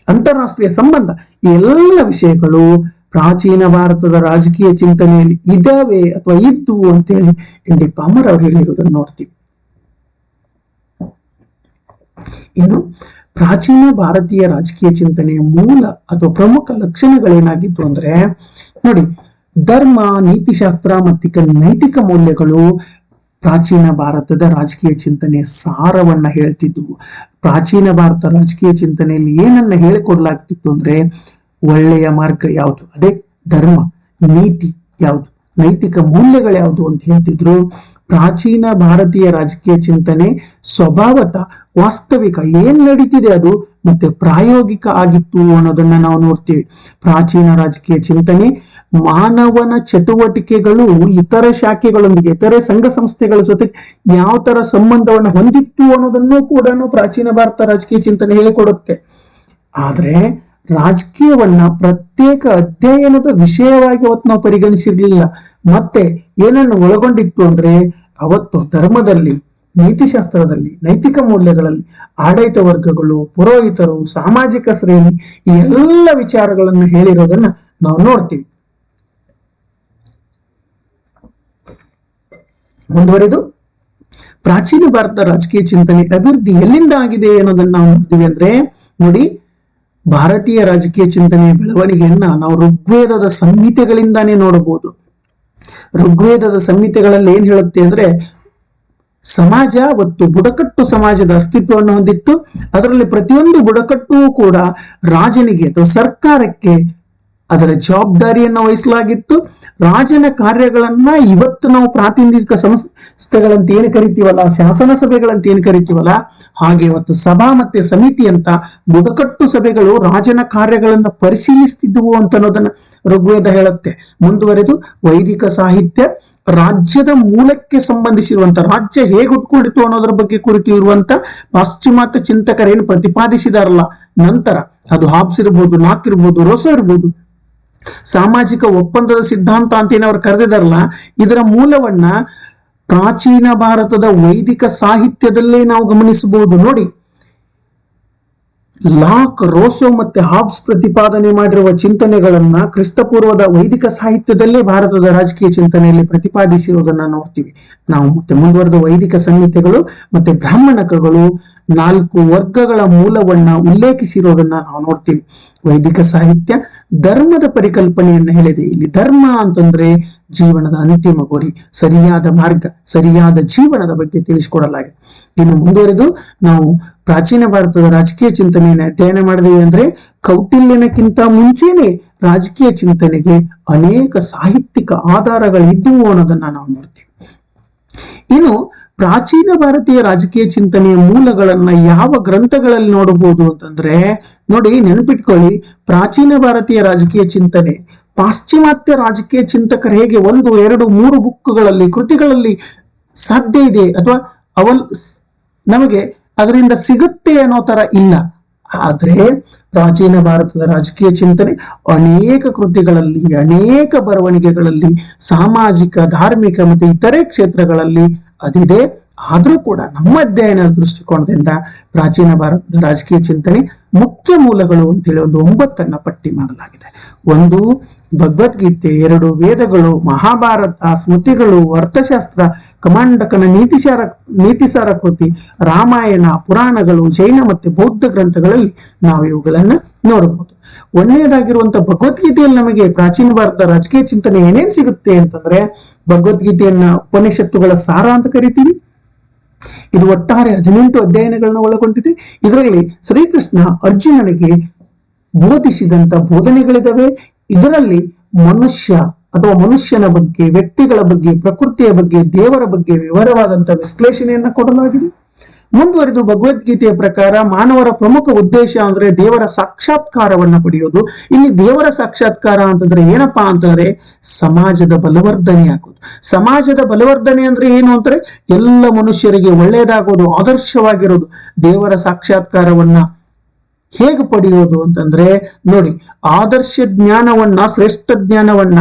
ಅಂತಾರಾಷ್ಟ್ರೀಯ ಸಂಬಂಧ ಎಲ್ಲ ವಿಷಯಗಳು ಪ್ರಾಚೀನ ಭಾರತದ ರಾಜಕೀಯ ಚಿಂತನೆಯಲ್ಲಿ ಇದಾವೆ ಅಥವಾ ಇದ್ದು ಅಂತೇಳಿ ಎನ್ ಡಿ ಪಾಮರ್ ಅವರು ಹೇಳಿರುವುದನ್ನು ನೋಡ್ತೀವಿ. ಇನ್ನು ಪ್ರಾಚೀನ ಭಾರತೀಯ ರಾಜಕೀಯ ಚಿಂತನೆಯ ಮೂಲ ಅಥವಾ ಪ್ರಮುಖ ಲಕ್ಷಣಗಳೇನಾಗಿತ್ತು ಅಂದ್ರೆ ನೋಡಿ ಧರ್ಮ, ನೀತಿಶಾಸ್ತ್ರ ಮತ್ತಿಕ ನೈತಿಕ ಮೌಲ್ಯಗಳು ಪ್ರಾಚೀನ ಭಾರತದ ರಾಜಕೀಯ ಚಿಂತನೆಯ ಸಾರವನ್ನ ಹೇಳ್ತಿದ್ವು. ಪ್ರಾಚೀನ ಭಾರತ ರಾಜಕೀಯ ಚಿಂತನೆಯಲ್ಲಿ ಏನನ್ನ ಹೇಳಿಕೊಡ್ಲಾಗ್ತಿತ್ತು ಅಂದ್ರೆ ಒಳ್ಳೆಯ ಮಾರ್ಗ ಯಾವುದು? ಅದೇ ಧರ್ಮ, ನೀತಿ ಯಾವುದು? ನೈತಿಕ ಮೌಲ್ಯಗಳು ಯಾವುದು ಅಂತ ಹೇಳ್ತಿದ್ರು. ಪ್ರಾಚೀನ ಭಾರತೀಯ ರಾಜಕೀಯ ಚಿಂತನೆ ಸ್ವಭಾವತ ವಾಸ್ತವಿಕ ಏನ್ ನಡೀತಿದೆ ಅದು? ಮತ್ತೆ ಪ್ರಾಯೋಗಿಕ ಆಗಿತ್ತು ಅನ್ನೋದನ್ನ ನಾವು ನೋಡ್ತೀವಿ. ಪ್ರಾಚೀನ ರಾಜಕೀಯ ಚಿಂತನೆ ಮಾನವನ ಚಟುವಟಿಕೆಗಳು ಇತರ ಶಾಖೆಗಳೊಂದಿಗೆ, ಇತರೆ ಸಂಘ ಸಂಸ್ಥೆಗಳ ಜೊತೆಗೆ ಯಾವ ತರ ಸಂಬಂಧವನ್ನು ಹೊಂದಿತ್ತು ಅನ್ನೋದನ್ನು ಕೂಡ ಪ್ರಾಚೀನ ಭಾರತ ರಾಜಕೀಯ ಚಿಂತನೆ ಹೇಳಿಕೊಡುತ್ತೆ. ಆದ್ರೆ ರಾಜಕೀಯವನ್ನ ಪ್ರತ್ಯೇಕ ಅಧ್ಯಯನದ ವಿಷಯವಾಗಿ ಅವತ್ತು ನಾವು ಪರಿಗಣಿಸಿರ್ಲಿಲ್ಲ. ಮತ್ತೆ ಏನನ್ನು ಒಳಗೊಂಡಿತ್ತು ಅಂದ್ರೆ ಅವತ್ತು ಧರ್ಮದಲ್ಲಿ, ನೀತಿಶಾಸ್ತ್ರದಲ್ಲಿ, ನೈತಿಕ ಮೌಲ್ಯಗಳಲ್ಲಿ ಆಡಳಿತ ವರ್ಗಗಳು, ಪುರೋಹಿತರು, ಸಾಮಾಜಿಕ ಶ್ರೇಣಿ ಈ ಎಲ್ಲ ವಿಚಾರಗಳನ್ನು ಹೇಳಿರೋದನ್ನ ನಾವು ನೋಡ್ತೀವಿ. ಮುಂದುವರೆದು? ಪ್ರಾಚೀನ ಭಾರತ ರಾಜಕೀಯ ಚಿಂತನೆ ಅಭಿವೃದ್ಧಿ ಎಲ್ಲಿಂದ ಆಗಿದೆ ಅನ್ನೋದನ್ನ ನಾವು ನೋಡ್ತೀವಿ ಅಂದ್ರೆ, ನೋಡಿ, ಭಾರತೀಯ ರಾಜಕೀಯ ಚಿಂತನೆಯ ಬೆಳವಣಿಗೆಯನ್ನ ನಾವು ಋಗ್ವೇದದ ಸಂಹಿತೆಗಳಿಂದಾನೇ ನೋಡಬಹುದು. ಋಗ್ವೇದದ ಸಂಹಿತೆಗಳಲ್ಲಿ ಏನ್ ಹೇಳುತ್ತೆ ಅಂದ್ರೆ, ಸಮಾಜ ಮತ್ತು ಬುಡಕಟ್ಟು ಸಮಾಜದ ಅಸ್ತಿತ್ವವನ್ನು ಹೊಂದಿತ್ತು. ಅದರಲ್ಲಿ ಪ್ರತಿಯೊಂದು ಬುಡಕಟ್ಟು ಕೂಡ ರಾಜನಿಗೆ ಅಥವಾ ಸರ್ಕಾರಕ್ಕೆ ಅದರ ಜವಾಬ್ದಾರಿಯನ್ನು ವಹಿಸಲಾಗಿತ್ತು. ರಾಜನ ಕಾರ್ಯಗಳನ್ನ ಇವತ್ತು ನಾವು ಪ್ರಾತಿನಿಧಿಕ ಸಂಸ್ಥೆಗಳಂತ ಏನು ಕರಿತೀವಲ್ಲ ಶಾಸನ ಸಭೆಗಳಂತ ಏನು ಕರಿತೀವಲ್ಲ, ಹಾಗೆ ಇವತ್ತು ಸಭಾ ಮತ್ತೆ ಸಮಿತಿ ಅಂತ ಬುಡಕಟ್ಟು ಸಭೆಗಳು ರಾಜನ ಕಾರ್ಯಗಳನ್ನ ಪರಿಶೀಲಿಸ್ತಿದ್ದುವು ಅಂತ ಅನ್ನೋದನ್ನ ಋಗ್ವೇದ ಹೇಳುತ್ತೆ. ಮುಂದುವರೆದು ವೈದಿಕ ಸಾಹಿತ್ಯ, ರಾಜ್ಯದ ಮೂಲಕ್ಕೆ ಸಂಬಂಧಿಸಿರುವಂತ, ರಾಜ್ಯ ಹೇಗೆ ಉಟ್ಕೊಂಡಿತು ಅನ್ನೋದ್ರ ಬಗ್ಗೆ ಕುರಿತು ಇರುವಂತ ಪಾಶ್ಚಿಮಾತ್ಯ ಚಿಂತಕರೇನು ಪ್ರತಿಪಾದಿಸಿದಾರಲ್ಲ, ನಂತರ ಅದು ಹಾಬ್ಸ್ ಇರ್ಬೋದು ನಾಕ್ ಇರ್ಬೋದು ರೋಸ ಇರ್ಬೋದು ಸಾಮಾಜಿಕ ಒಪ್ಪಂದದ ಸಿದ್ಧಾಂತ ಅಂತ ಅವ್ರು ಕರೆದಿದಾರಲ್ಲ ಇದರ ಮೂಲವನ್ನ ಪ್ರಾಚೀನ ಭಾರತದ ವೈದಿಕ ಸಾಹಿತ್ಯದಲ್ಲೇ ನಾವು ಗಮನಿಸಬಹುದು. ನೋಡಿ, ಲಾಕ್, ರೋಸೋ ಮತ್ತೆ ಹಾಬ್ಸ್ ಪ್ರತಿಪಾದನೆ ಮಾಡಿರುವ ಚಿಂತನೆಗಳನ್ನ ಕ್ರಿಸ್ತಪೂರ್ವದ ವೈದಿಕ ಸಾಹಿತ್ಯದಲ್ಲೇ ಭಾರತದ ರಾಜಕೀಯ ಚಿಂತನೆಯಲ್ಲಿ ಪ್ರತಿಪಾದಿಸಿರುವುದನ್ನ ನೋಡ್ತೀವಿ. ನಾವು ಮತ್ತೆ ಮುಂದುವರೆದ ವೈದಿಕ ಸಂಹಿತೆಗಳು ಮತ್ತೆ ಬ್ರಾಹ್ಮಣಕಗಳು ನಾಲ್ಕು ವರ್ಗಗಳ ಮೂಲವನ್ನ ಉಲ್ಲೇಖಿಸಿರೋದನ್ನ ನಾವು ನೋಡ್ತೀವಿ. ವೈದಿಕ ಸಾಹಿತ್ಯ ಧರ್ಮದ ಪರಿಕಲ್ಪನೆಯನ್ನ ಹೇಳಿದೆ. ಇಲ್ಲಿ ಧರ್ಮ ಅಂತಂದ್ರೆ ಜೀವನದ ಅಂತಿಮ ಗುರಿ, ಸರಿಯಾದ ಮಾರ್ಗ, ಸರಿಯಾದ ಜೀವನದ ಬಗ್ಗೆ ತಿಳಿಸಿಕೊಡಲಾಗಿದೆ. ಇನ್ನು ಮುಂದುವರೆದು ನಾವು ಪ್ರಾಚೀನ ಭಾರತದ ರಾಜಕೀಯ ಚಿಂತನೆಯನ್ನು ಅಧ್ಯಯನ ಮಾಡಿದೀವಿ ಅಂದ್ರೆ ಕೌಟಿಲ್ಯನಕ್ಕಿಂತ ಮುಂಚೆನೆ ರಾಜಕೀಯ ಚಿಂತನೆಗೆ ಅನೇಕ ಸಾಹಿತ್ಯಿಕ ಆಧಾರಗಳಿದ್ದವು ಅನ್ನೋದನ್ನ ನಾವು ನೋಡ್ತೀವಿ. ಇನ್ನು ಪ್ರಾಚೀನ ಭಾರತೀಯ ರಾಜಕೀಯ ಚಿಂತನೆಯ ಮೂಲಗಳನ್ನ ಯಾವ ಗ್ರಂಥಗಳಲ್ಲಿ ನೋಡಬಹುದು ಅಂತಂದ್ರೆ, ನೋಡಿ, ನೆನಪಿಟ್ಕೊಳ್ಳಿ, ಪ್ರಾಚೀನ ಭಾರತೀಯ ರಾಜಕೀಯ ಚಿಂತನೆ. ಪಾಶ್ಚಿಮಾತ್ಯ ರಾಜಕೀಯ ಚಿಂತಕರು ಹೇಗೆ ಒಂದು, ಎರಡು, ಮೂರು ಬುಕ್ಗಳಲ್ಲಿ ಕೃತಿಗಳಲ್ಲಿ ಸಾಧ್ಯ ಇದೆ ಅಥವಾ ಅವಲ್ ನಮಗೆ ಅದರಿಂದ ಸಿಗುತ್ತೆ ಅನ್ನೋ ತರ ಇಲ್ಲ. ಆದ್ರೆ ಪ್ರಾಚೀನ ಭಾರತದ ರಾಜಕೀಯ ಚಿಂತನೆ ಅನೇಕ ಕೃತಿಗಳಲ್ಲಿ, ಅನೇಕ ಬರವಣಿಗೆಗಳಲ್ಲಿ, ಸಾಮಾಜಿಕ, ಧಾರ್ಮಿಕ ಮತ್ತು ಇತರೆ ಕ್ಷೇತ್ರಗಳಲ್ಲಿ ಅದಿದೆ. ಆದ್ರೂ ಕೂಡ ನಮ್ಮ ಅಧ್ಯಯನ ದೃಷ್ಟಿಕೋನದಿಂದ ಪ್ರಾಚೀನ ಭಾರತದ ರಾಜಕೀಯ ಚಿಂತನೆ ಮುಖ್ಯ ಮೂಲಗಳು ಅಂತೇಳಿ ಒಂದು ಒಂಬತ್ತನ್ನ ಪಟ್ಟಿ ಮಾಡಲಾಗಿದೆ. ಒಂದು ಭಗವದ್ಗೀತೆ, ಎರಡು ವೇದಗಳು, ಮಹಾಭಾರತ, ಸ್ಮೃತಿಗಳು, ಅರ್ಥಶಾಸ್ತ್ರ ಕಮಾಂಡಕನ ನೀತಿಸಾರ ನೀತಿಸಾರ ಕೃತಿ, ರಾಮಾಯಣ, ಪುರಾಣಗಳು, ಜೈನ ಮತ್ತು ಬೌದ್ಧ ಗ್ರಂಥಗಳಲ್ಲಿ ನಾವು ಇವುಗಳನ್ನ ನೋಡಬಹುದು. ಒಂದನೇದಾಗಿರುವಂತಹ ಭಗವದ್ಗೀತೆಯಲ್ಲಿ ನಮಗೆ ಪ್ರಾಚೀನ ಭಾರತ ರಾಜಕೀಯ ಚಿಂತನೆ ಏನೇನ್ ಸಿಗುತ್ತೆ ಅಂತಂದ್ರೆ, ಭಗವದ್ಗೀತೆಯನ್ನ ಉಪನಿಷತ್ತುಗಳ ಸಾರ ಅಂತ ಕರಿತೀವಿ. ಇದು ಒಟ್ಟಾರೆ ಹದಿನೆಂಟು ಅಧ್ಯಯನಗಳನ್ನ ಒಳಗೊಂಡಿದೆ. ಇದರಲ್ಲಿ ಶ್ರೀಕೃಷ್ಣ ಅರ್ಜುನನಿಗೆ ಬೋಧಿಸಿದಂತ ಬೋಧನೆಗಳಿದಾವೆ. ಇದರಲ್ಲಿ ಮನುಷ್ಯ ಅಥವಾ ಮನುಷ್ಯನ ಬಗ್ಗೆ, ವ್ಯಕ್ತಿಗಳ ಬಗ್ಗೆ, ಪ್ರಕೃತಿಯ ಬಗ್ಗೆ, ದೇವರ ಬಗ್ಗೆ ವಿವರವಾದಂತಹ ವಿಶ್ಲೇಷಣೆಯನ್ನ ಕೊಡಲಾಗಿದೆ ಮುಂದುವರೆದು ಭಗವದ್ಗೀತೆಯ ಪ್ರಕಾರ ಮಾನವರ ಪ್ರಮುಖ ಉದ್ದೇಶ ಅಂದ್ರೆ ದೇವರ ಸಾಕ್ಷಾತ್ಕಾರವನ್ನ ಪಡೆಯೋದು. ಇಲ್ಲಿ ದೇವರ ಸಾಕ್ಷಾತ್ಕಾರ ಅಂತಂದ್ರೆ ಏನಪ್ಪಾ ಅಂತಂದ್ರೆ ಸಮಾಜದ ಬಲವರ್ಧನೆ ಆಗೋದು. ಸಮಾಜದ ಬಲವರ್ಧನೆ ಅಂದ್ರೆ ಏನು ಅಂದ್ರೆ ಎಲ್ಲ ಮನುಷ್ಯರಿಗೆ ಒಳ್ಳೆಯದಾಗೋದು ಆದರ್ಶವಾಗಿರೋದು. ದೇವರ ಸಾಕ್ಷಾತ್ಕಾರವನ್ನ ಹೇಗೆ ಪಡೆಯೋದು ಅಂತಂದ್ರೆ ನೋಡಿ, ಆದರ್ಶ ಜ್ಞಾನವನ್ನ, ಶ್ರೇಷ್ಠ ಜ್ಞಾನವನ್ನ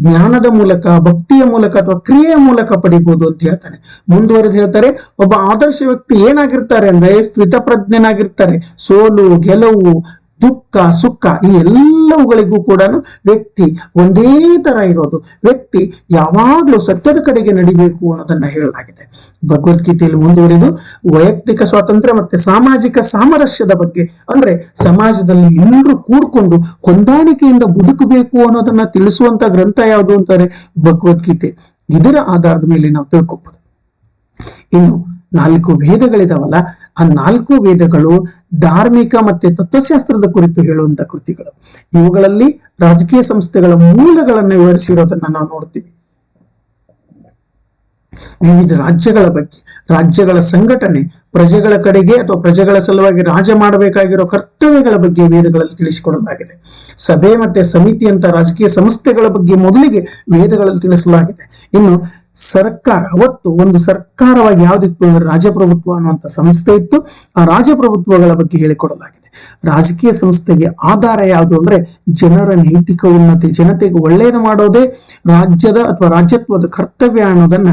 ಜ್ಞಾನದ ಮೂಲಕ, ಭಕ್ತಿಯ ಮೂಲಕ ಅಥವಾ ಕ್ರಿಯೆಯ ಮೂಲಕ ಪಡಿಬಹುದು ಅಂತ ಹೇಳ್ತಾನೆ. ಮುಂದುವರೆದು ಹೇಳ್ತಾರೆ, ಒಬ್ಬ ಆದರ್ಶ ವ್ಯಕ್ತಿ ಏನಾಗಿರ್ತಾರೆ ಅಂದ್ರೆ ಸ್ಥಿತಪ್ರಜ್ಞನಾಗಿರ್ತಾರೆ ಸೋಲು, ಗೆಲುವು ದುಃಖ, ಸುಖ, ಈ ಎಲ್ಲವುಗಳಿಗೂ ಕೂಡ ವ್ಯಕ್ತಿ ಒಂದೇ ತರ ಇರೋದು. ವ್ಯಕ್ತಿ ಯಾವಾಗ್ಲೂ ಸತ್ಯದ ಕಡೆಗೆ ನಡಿಬೇಕು ಅನ್ನೋದನ್ನ ಹೇಳಲಾಗಿದೆ. ಭಗವದ್ಗೀತೆಯಲ್ಲಿ ಮುಂದುವರಿದು ವೈಯಕ್ತಿಕ ಸ್ವಾತಂತ್ರ್ಯ ಮತ್ತೆ ಸಾಮಾಜಿಕ ಸಾಮರಸ್ಯದ ಬಗ್ಗೆ, ಅಂದ್ರೆ ಸಮಾಜದಲ್ಲಿ ಎಲ್ಲರೂ ಕೂಡ್ಕೊಂಡು ಹೊಂದಾಣಿಕೆಯಿಂದ ಬದುಕಬೇಕು ಅನ್ನೋದನ್ನ ತಿಳಿಸುವಂತ ಗ್ರಂಥ ಯಾವುದು ಅಂತಾರೆ ಭಗವದ್ಗೀತೆ. ಇದರ ಆಧಾರದ ಮೇಲೆ ನಾವು ತಿಳ್ಕೊಬಹುದು ಇನ್ನು ನಾಲ್ಕು ವೇದಗಳಿದಾವಲ್ಲ, ಆ ನಾಲ್ಕು ವೇದಗಳು ಧಾರ್ಮಿಕ ಮತ್ತೆ ತತ್ವಶಾಸ್ತ್ರದ ಕುರಿತು ಹೇಳುವಂತ ಕೃತಿಗಳು. ಇವುಗಳಲ್ಲಿ ರಾಜಕೀಯ ಸಂಸ್ಥೆಗಳ ಮೂಲಗಳನ್ನು ವಿವರಿಸಿರೋದನ್ನ ನಾವು ನೋಡ್ತೀವಿ. ವಿವಿಧ ರಾಜ್ಯಗಳ ಬಗ್ಗೆ, ರಾಜ್ಯಗಳ ಸಂಘಟನೆ, ಪ್ರಜೆಗಳ ಕಡೆಗೆ ಅಥವಾ ಪ್ರಜೆಗಳ ಸಲುವಾಗಿ ರಾಜ ಮಾಡಬೇಕಾಗಿರೋ ಕರ್ತವ್ಯಗಳ ಬಗ್ಗೆ ವೇದಗಳಲ್ಲಿ ತಿಳಿಸಿಕೊಡಲಾಗಿದೆ. ಸಭೆ ಮತ್ತೆ ಸಮಿತಿ ಅಂತ ರಾಜಕೀಯ ಸಂಸ್ಥೆಗಳ ಬಗ್ಗೆ ಮೊದಲಿಗೆ ವೇದಗಳಲ್ಲಿ ತಿಳಿಸಲಾಗಿದೆ. ಇನ್ನು ಸರ್ಕಾರ, ಅವತ್ತು ಒಂದು ಸರ್ಕಾರವಾಗಿ ಯಾವ್ದಿತ್ತು ಅಂದ್ರೆ ರಾಜಪ್ರಭುತ್ವ ಅನ್ನುವಂಥ ಸಂಸ್ಥೆ ಇತ್ತು. ಆ ರಾಜಪ್ರಭುತ್ವಗಳ ಬಗ್ಗೆ ಹೇಳಿಕೊಡಲಾಗಿದೆ. ರಾಜಕೀಯ ಸಂಸ್ಥೆಗೆ ಆಧಾರ ಯಾವುದು ಅಂದ್ರೆ ಜನರ ನೈತಿಕ ಉನ್ನತಿ, ಜನತೆಗೆ ಒಳ್ಳೆಯದು ಮಾಡೋದೇ ರಾಜ್ಯದ ಅಥವಾ ರಾಜ್ಯತ್ವದ ಕರ್ತವ್ಯ ಅನ್ನೋದನ್ನ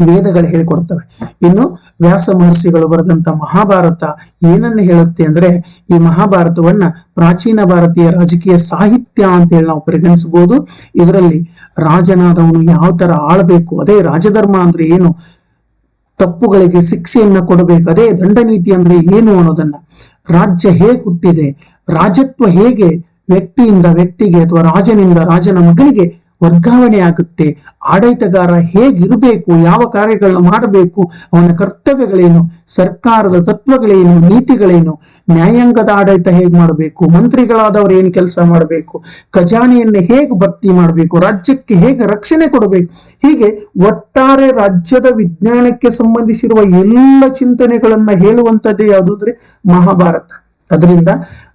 ವೇದಗಳು ಹೇಳಿಕೊಡ್ತವೆ. ಇನ್ನು ವ್ಯಾಸ ಮಹರ್ಷಿಗಳು ಬರೆದಂತ ಮಹಾಭಾರತ ಏನನ್ನ ಹೇಳುತ್ತೆ ಅಂದ್ರೆ ಈ ಮಹಾಭಾರತವನ್ನ ಪ್ರಾಚೀನ ಭಾರತೀಯ ರಾಜಕೀಯ ಸಾಹಿತ್ಯ ಅಂತ ಹೇಳಿ ನಾವು ಪರಿಗಣಿಸಬಹುದು. ಇದರಲ್ಲಿ ರಾಜನಾದವನು ಯಾವ ತರ ಆಳ್ಬೇಕು, ಅದೇ ರಾಜಧರ್ಮ ಅಂದ್ರೆ ಏನು, ತಪ್ಪುಗಳಿಗೆ ಶಿಕ್ಷೆಯನ್ನ ಕೊಡಬೇಕು, ಅದೇ ದಂಡ ನೀತಿ ಅಂದ್ರೆ ಏನು ಅನ್ನೋದನ್ನ, ರಾಜ್ಯ ಹೇಗೆ ಹುಟ್ಟಿದೆ, ರಾಜತ್ವ ಹೇಗೆ ವ್ಯಕ್ತಿಯಿಂದ ವ್ಯಕ್ತಿಗೆ ಅಥವಾ ರಾಜನಿಂದ ರಾಜನ ಮಗನಿಗೆ ವರ್ಗಾವಣೆ ಆಗುತ್ತೆ. ಆಡಳಿತಗಾರ ಹೇಗಿರಬೇಕು, ಯಾವ ಕಾರ್ಯಗಳನ್ನು ಮಾಡಬೇಕು, ಅವನ ಕರ್ತವ್ಯಗಳೇನು, ಸರ್ಕಾರದ ತತ್ವಗಳೇನು, ನೀತಿಗಳೇನು, ನ್ಯಾಯಾಂಗದ ಆಡಳಿತ ಹೇಗೆ ಮಾಡಬೇಕು, ಮಂತ್ರಿಗಳಾದವರು ಏನು ಕೆಲಸ ಮಾಡಬೇಕು, ಖಜಾನೆಯನ್ನು ಹೇಗೆ ಭರ್ತಿ ಮಾಡಬೇಕು, ರಾಜ್ಯಕ್ಕೆ ಹೇಗೆ ರಕ್ಷಣೆ ಕೊಡಬೇಕು, ಹೀಗೆ ಒಟ್ಟಾರೆ ರಾಜ್ಯದ ವಿಜ್ಞಾನಕ್ಕೆ ಸಂಬಂಧಿಸಿರುವ ಎಲ್ಲ ಚಿಂತನೆಗಳನ್ನ ಹೇಳುವಂಥದ್ದೇ ಯಾವುದು ಅಂದ್ರೆ ಮಹಾಭಾರತ. ಅದರಿಂದ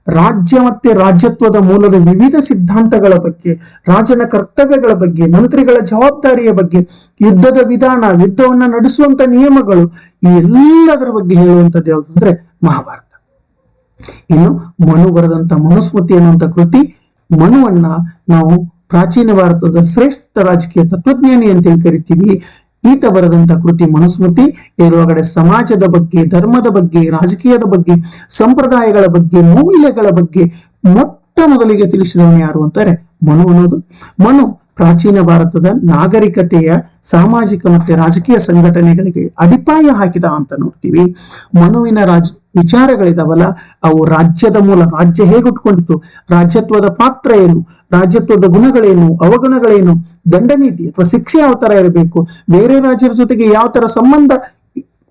ರಾಜ್ಯ ಮತ್ತೆ ರಾಜ್ಯತ್ವದ ಮೂಲದ ವಿವಿಧ ಸಿದ್ಧಾಂತಗಳ ಬಗ್ಗೆ, ರಾಜನ ಕರ್ತವ್ಯಗಳ ಬಗ್ಗೆ, ಮಂತ್ರಿಗಳ ಜವಾಬ್ದಾರಿಯ ಬಗ್ಗೆ, ಯುದ್ಧದ ವಿಧಾನ, ಯುದ್ಧವನ್ನ ನಡೆಸುವಂತ ನಿಯಮಗಳು, ಈ ಎಲ್ಲದರ ಬಗ್ಗೆ ಹೇಳುವಂತದ್ದು ಯಾವುದು ಅಂದ್ರೆ ಮಹಾಭಾರತ. ಇನ್ನು ಮನು ಬರೆದಂತ ಮನುಸ್ಮೃತಿ ಅನ್ನುವಂತ ಕೃತಿ, ಮನುವನ್ನ ನಾವು ಪ್ರಾಚೀನ ಭಾರತದ ಶ್ರೇಷ್ಠ ರಾಜಕೀಯ ತತ್ವಜ್ಞಾನಿ ಅಂತೇಳಿ ಕರಿತೀವಿ. ಈತ ಬರೆದಂತ ಕೃತಿ ಮನುಸ್ಮೃತಿ, ಇದರೊಳಗಡೆ ಸಮಾಜದ ಬಗ್ಗೆ, ಧರ್ಮದ ಬಗ್ಗೆ, ರಾಜಕೀಯದ ಬಗ್ಗೆ, ಸಂಪ್ರದಾಯಗಳ ಬಗ್ಗೆ ಮೌಲ್ಯಗಳ ಬಗ್ಗೆ ಮೊಟ್ಟ ಮೊದಲಿಗೆ ತಿಳಿಸಿದವನು ಯಾರು ಅಂತಾರೆ ಮನು ಅನ್ನೋದು. ಮನು ಪ್ರಾಚೀನ ಭಾರತದ ನಾಗರಿಕತೆಯ ಸಾಮಾಜಿಕ ಮತ್ತೆ ರಾಜಕೀಯ ಸಂಘಟನೆಗಳಿಗೆ ಅಡಿಪಾಯ ಹಾಕಿದ ಅಂತ ನೋಡ್ತೀವಿ. ಮನುವಿನ ರಾಜ ವಿಚಾರಗಳಿದಾವಲ್ಲ, ಅವು ರಾಜ್ಯದ ಮೂಲ ರಾಜ್ಯ ಹೇಗೆ ಉಟ್ಕೊಂಡಿತ್ತು ರಾಜ್ಯತ್ವದ ಪಾತ್ರ ಏನು? ರಾಜ್ಯತ್ವದ ಗುಣಗಳೇನು? ಅವಗುಣಗಳೇನು? ದಂಡನೀತಿ ಅಥವಾ ಶಿಕ್ಷೆ ಯಾವ ತರ ಇರಬೇಕು? ಬೇರೆ ರಾಜ್ಯದ ಜೊತೆಗೆ ಯಾವ ತರ ಸಂಬಂಧ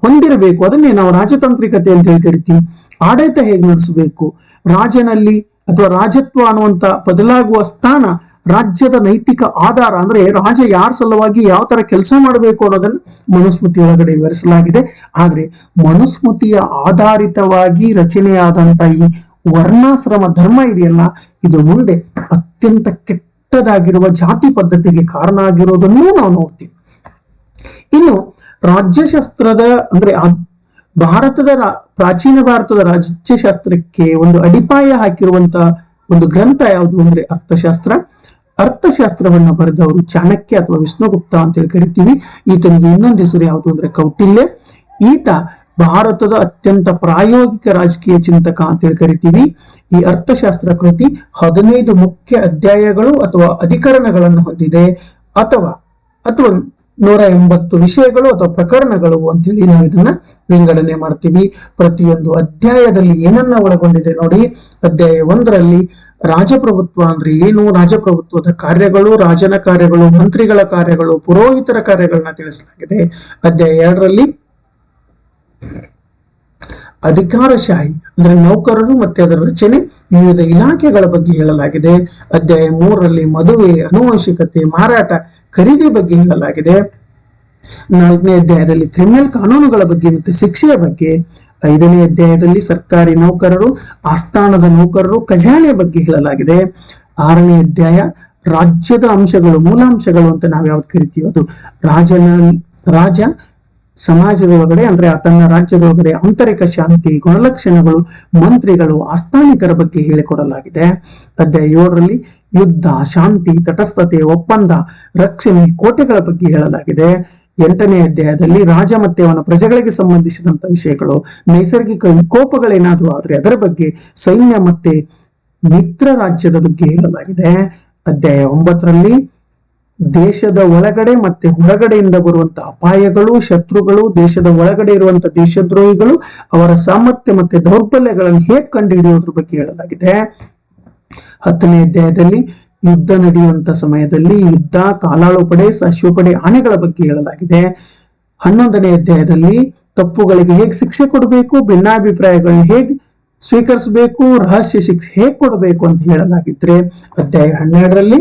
ಹೊಂದಿರಬೇಕು? ಅದನ್ನೇ ನಾವು ರಾಜತಾಂತ್ರಿಕತೆ ಅಂತ ಹೇಳಿ ಕರಿತೀವಿ. ಆಡಳಿತ ಹೇಗೆ ನಡೆಸಬೇಕು? ರಾಜನಲ್ಲಿ ಅಥವಾ ರಾಜತ್ವ ಅನ್ನುವಂತ ಬದಲಾಗುವ ಸ್ಥಾನ ರಾಜ್ಯದ ನೈತಿಕ ಆಧಾರ ಅಂದ್ರೆ ರಾಜ ಯಾರ ಸಲುವಾಗಿ ಯಾವ ತರ ಕೆಲಸ ಮಾಡಬೇಕು ಅನ್ನೋದನ್ನ ಮನುಸ್ಮೃತಿ ಒಳಗಡೆ ವಿವರಿಸಲಾಗಿದೆ. ಆದ್ರೆ ಮನುಸ್ಮೃತಿಯ ಆಧಾರಿತವಾಗಿ ರಚನೆಯಾದಂತ ಈ ವರ್ಣಾಶ್ರಮ ಧರ್ಮ ಇದೆಯಲ್ಲ, ಇದು ಮುಂದೆ ಅತ್ಯಂತ ಕೆಟ್ಟದಾಗಿರುವ ಜಾತಿ ಪದ್ಧತಿಗೆ ಕಾರಣ ಆಗಿರೋದನ್ನೂ ನಾವು ನೋಡ್ತೀವಿ. ಇನ್ನು ರಾಜ್ಯಶಾಸ್ತ್ರದ ಅಂದ್ರೆ ಭಾರತದ ಪ್ರಾಚೀನ ಭಾರತದ ರಾಜ್ಯಶಾಸ್ತ್ರಕ್ಕೆ ಒಂದು ಅಡಿಪಾಯ ಹಾಕಿರುವಂತ ಒಂದು ಗ್ರಂಥ ಯಾವುದು ಅಂದ್ರೆ ಅರ್ಥಶಾಸ್ತ್ರ. ಅರ್ಥಶಾಸ್ತ್ರವನ್ನ ಬರೆದವರು ಚಾಣಕ್ಯ ಅಥವಾ ವಿಷ್ಣುಗುಪ್ತ ಅಂತ ಹೇಳಿ ಕರಿತೀವಿ. ಈತನಿಗೆ ಇನ್ನೊಂದು ಹೆಸರು ಯಾವುದು ಅಂದ್ರೆ ಕೌಟಿಲ್ಯ. ಈತ ಭಾರತದ ಅತ್ಯಂತ ಪ್ರಾಯೋಗಿಕ ರಾಜಕೀಯ ಚಿಂತಕ ಅಂತ ಹೇಳಿ ಕರಿತೀವಿ. ಈ ಅರ್ಥಶಾಸ್ತ್ರ ಕೃತಿ ಹದಿನೈದು ಮುಖ್ಯ ಅಧ್ಯಾಯಗಳು ಅಥವಾ ಅಧಿಕರಣಗಳನ್ನು ಹೊಂದಿದೆ. ಅಥವಾ ಅಥವಾ ನೂರ ಎಂಬತ್ತು ವಿಷಯಗಳು ಅಥವಾ ಪ್ರಕರಣಗಳು ಅಂತೇಳಿ ನಾವು ಇದನ್ನ ವಿಂಗಡಣೆ ಮಾಡ್ತೀವಿ. ಪ್ರತಿಯೊಂದು ಅಧ್ಯಾಯದಲ್ಲಿ ಏನನ್ನ ಒಳಗೊಂಡಿದೆ ನೋಡಿ. ಅಧ್ಯಾಯ ಒಂದರಲ್ಲಿ ರಾಜಪ್ರಭುತ್ವ ಅಂದ್ರೆ ಏನು? ರಾಜಪ್ರಭುತ್ವದ ಕಾರ್ಯಗಳು, ರಾಜನ ಕಾರ್ಯಗಳು, ಮಂತ್ರಿಗಳ ಕಾರ್ಯಗಳು, ಪುರೋಹಿತರ ಕಾರ್ಯಗಳನ್ನ ತಿಳಿಸಲಾಗಿದೆ. ಅಧ್ಯಾಯ ಎರಡರಲ್ಲಿ ಅಧಿಕಾರಶಾಹಿ ಅಂದ್ರೆ ನೌಕರರು ಮತ್ತೆ ಅದರ ರಚನೆ ವಿವಿಧ ಇಲಾಖೆಗಳ ಬಗ್ಗೆ ಹೇಳಲಾಗಿದೆ. ಅಧ್ಯಾಯ ಮೂರರಲ್ಲಿ ಮದುವೆ ಅನುವಂಶಿಕತೆ, ಮಾರಾಟ, ಖರೀದಿ ಬಗ್ಗೆ ಹೇಳಲಾಗಿದೆ. ನಾಲ್ಕನೇ ಅಧ್ಯಾಯದಲ್ಲಿ ಕ್ರಿಮಿನಲ್ ಕಾನೂನುಗಳ ಬಗ್ಗೆ ಮತ್ತು ಶಿಕ್ಷೆಯ ಬಗ್ಗೆ, ಐದನೇ ಅಧ್ಯಾಯದಲ್ಲಿ ಸರ್ಕಾರಿ ನೌಕರರು, ಆಸ್ಥಾನದ ನೌಕರರು ಖಜಾನೆಯ ಬಗ್ಗೆ ಹೇಳಲಾಗಿದೆ. ಆರನೇ ಅಧ್ಯಾಯ, ರಾಜ್ಯದ ಅಂಶಗಳು, ಮೂಲಾಂಶಗಳು ಅಂತ ನಾವು ಯಾವ್ದು ಕರಿತೀವಿ? ಅದು ರಾಜನ, ರಾಜ ಸಮಾಜದ ಒಳಗಡೆ ಅಂದ್ರೆ ತನ್ನ ರಾಜ್ಯದ ಒಳಗಡೆ ಆಂತರಿಕ ಶಾಂತಿ, ಗುಣಲಕ್ಷಣಗಳು, ಮಂತ್ರಿಗಳು, ಆಸ್ಥಾನಿಕರ ಬಗ್ಗೆ ಹೇಳಿಕೊಡಲಾಗಿದೆ. ಅಧ್ಯಾಯ ಏಳರಲ್ಲಿ, ಯುದ್ಧ, ಶಾಂತಿ, ತಟಸ್ಥತೆ, ಒಪ್ಪಂದ, ರಕ್ಷಣೆ, ಕೋಟೆಗಳ ಬಗ್ಗೆ ಹೇಳಲಾಗಿದೆ. ಎಂಟನೇ ಅಧ್ಯಾಯದಲ್ಲಿ ರಾಜ ಮತ್ತೆ ಅವನ ಪ್ರಜೆಗಳಿಗೆ ಸಂಬಂಧಿಸಿದಂತ ವಿಷಯಗಳು, ನೈಸರ್ಗಿಕ ವಿಕೋಪಗಳೇನಾದ್ರೂ ಆದ್ರೆ ಅದರ ಬಗ್ಗೆ ಸೈನ್ಯ ಮತ್ತೆ ಮಿತ್ರ ರಾಜ್ಯದ ಬಗ್ಗೆ ಹೇಳಲಾಗಿದೆ. ಅಧ್ಯಾಯ ಒಂಬತ್ತರಲ್ಲಿ, ದೇಶದ ಒಳಗಡೆ ಮತ್ತೆ ಹೊರಗಡೆಯಿಂದ ಬರುವಂತ ಅಪಾಯಗಳು, ಶತ್ರುಗಳು, ದೇಶದ ಒಳಗಡೆ ಇರುವಂತ ದೇಶದ್ರೋಹಿಗಳು, ಅವರ ಸಾಮರ್ಥ್ಯ ಮತ್ತೆ ದೌರ್ಬಲ್ಯಗಳನ್ನು ಹೇಗೆ ಕಂಡುಹಿಡಿಯೋದ್ರ ಬಗ್ಗೆ ಹೇಳಲಾಗಿದೆ. ಹತ್ತನೇ ಅಧ್ಯಾಯದಲ್ಲಿ ಯುದ್ಧ ನಡೆಯುವಂತ ಸಮಯದಲ್ಲಿ ಯುದ್ಧ ಕಾಲಾಳು ಪಡೆ ಅಶ್ವಪಡೆ ಆನೆಗಳ ಬಗ್ಗೆ ಹೇಳಲಾಗಿದೆ. ಹನ್ನೊಂದನೇ ಅಧ್ಯಾಯದಲ್ಲಿ ತಪ್ಪುಗಳಿಗೆ ಹೇಗೆ ಶಿಕ್ಷೆ ಕೊಡಬೇಕು ಭಿನ್ನಾಭಿಪ್ರಾಯಗಳನ್ನ ಹೇಗೆ ಸ್ವೀಕರಿಸಬೇಕು, ರಹಸ್ಯ ಶಿಕ್ಷೆ ಹೇಗೆ ಕೊಡಬೇಕು ಅಂತ ಹೇಳಲಾಗಿದ್ರೆ, ಅಧ್ಯಾಯ ಹನ್ನೆರಡರಲ್ಲಿ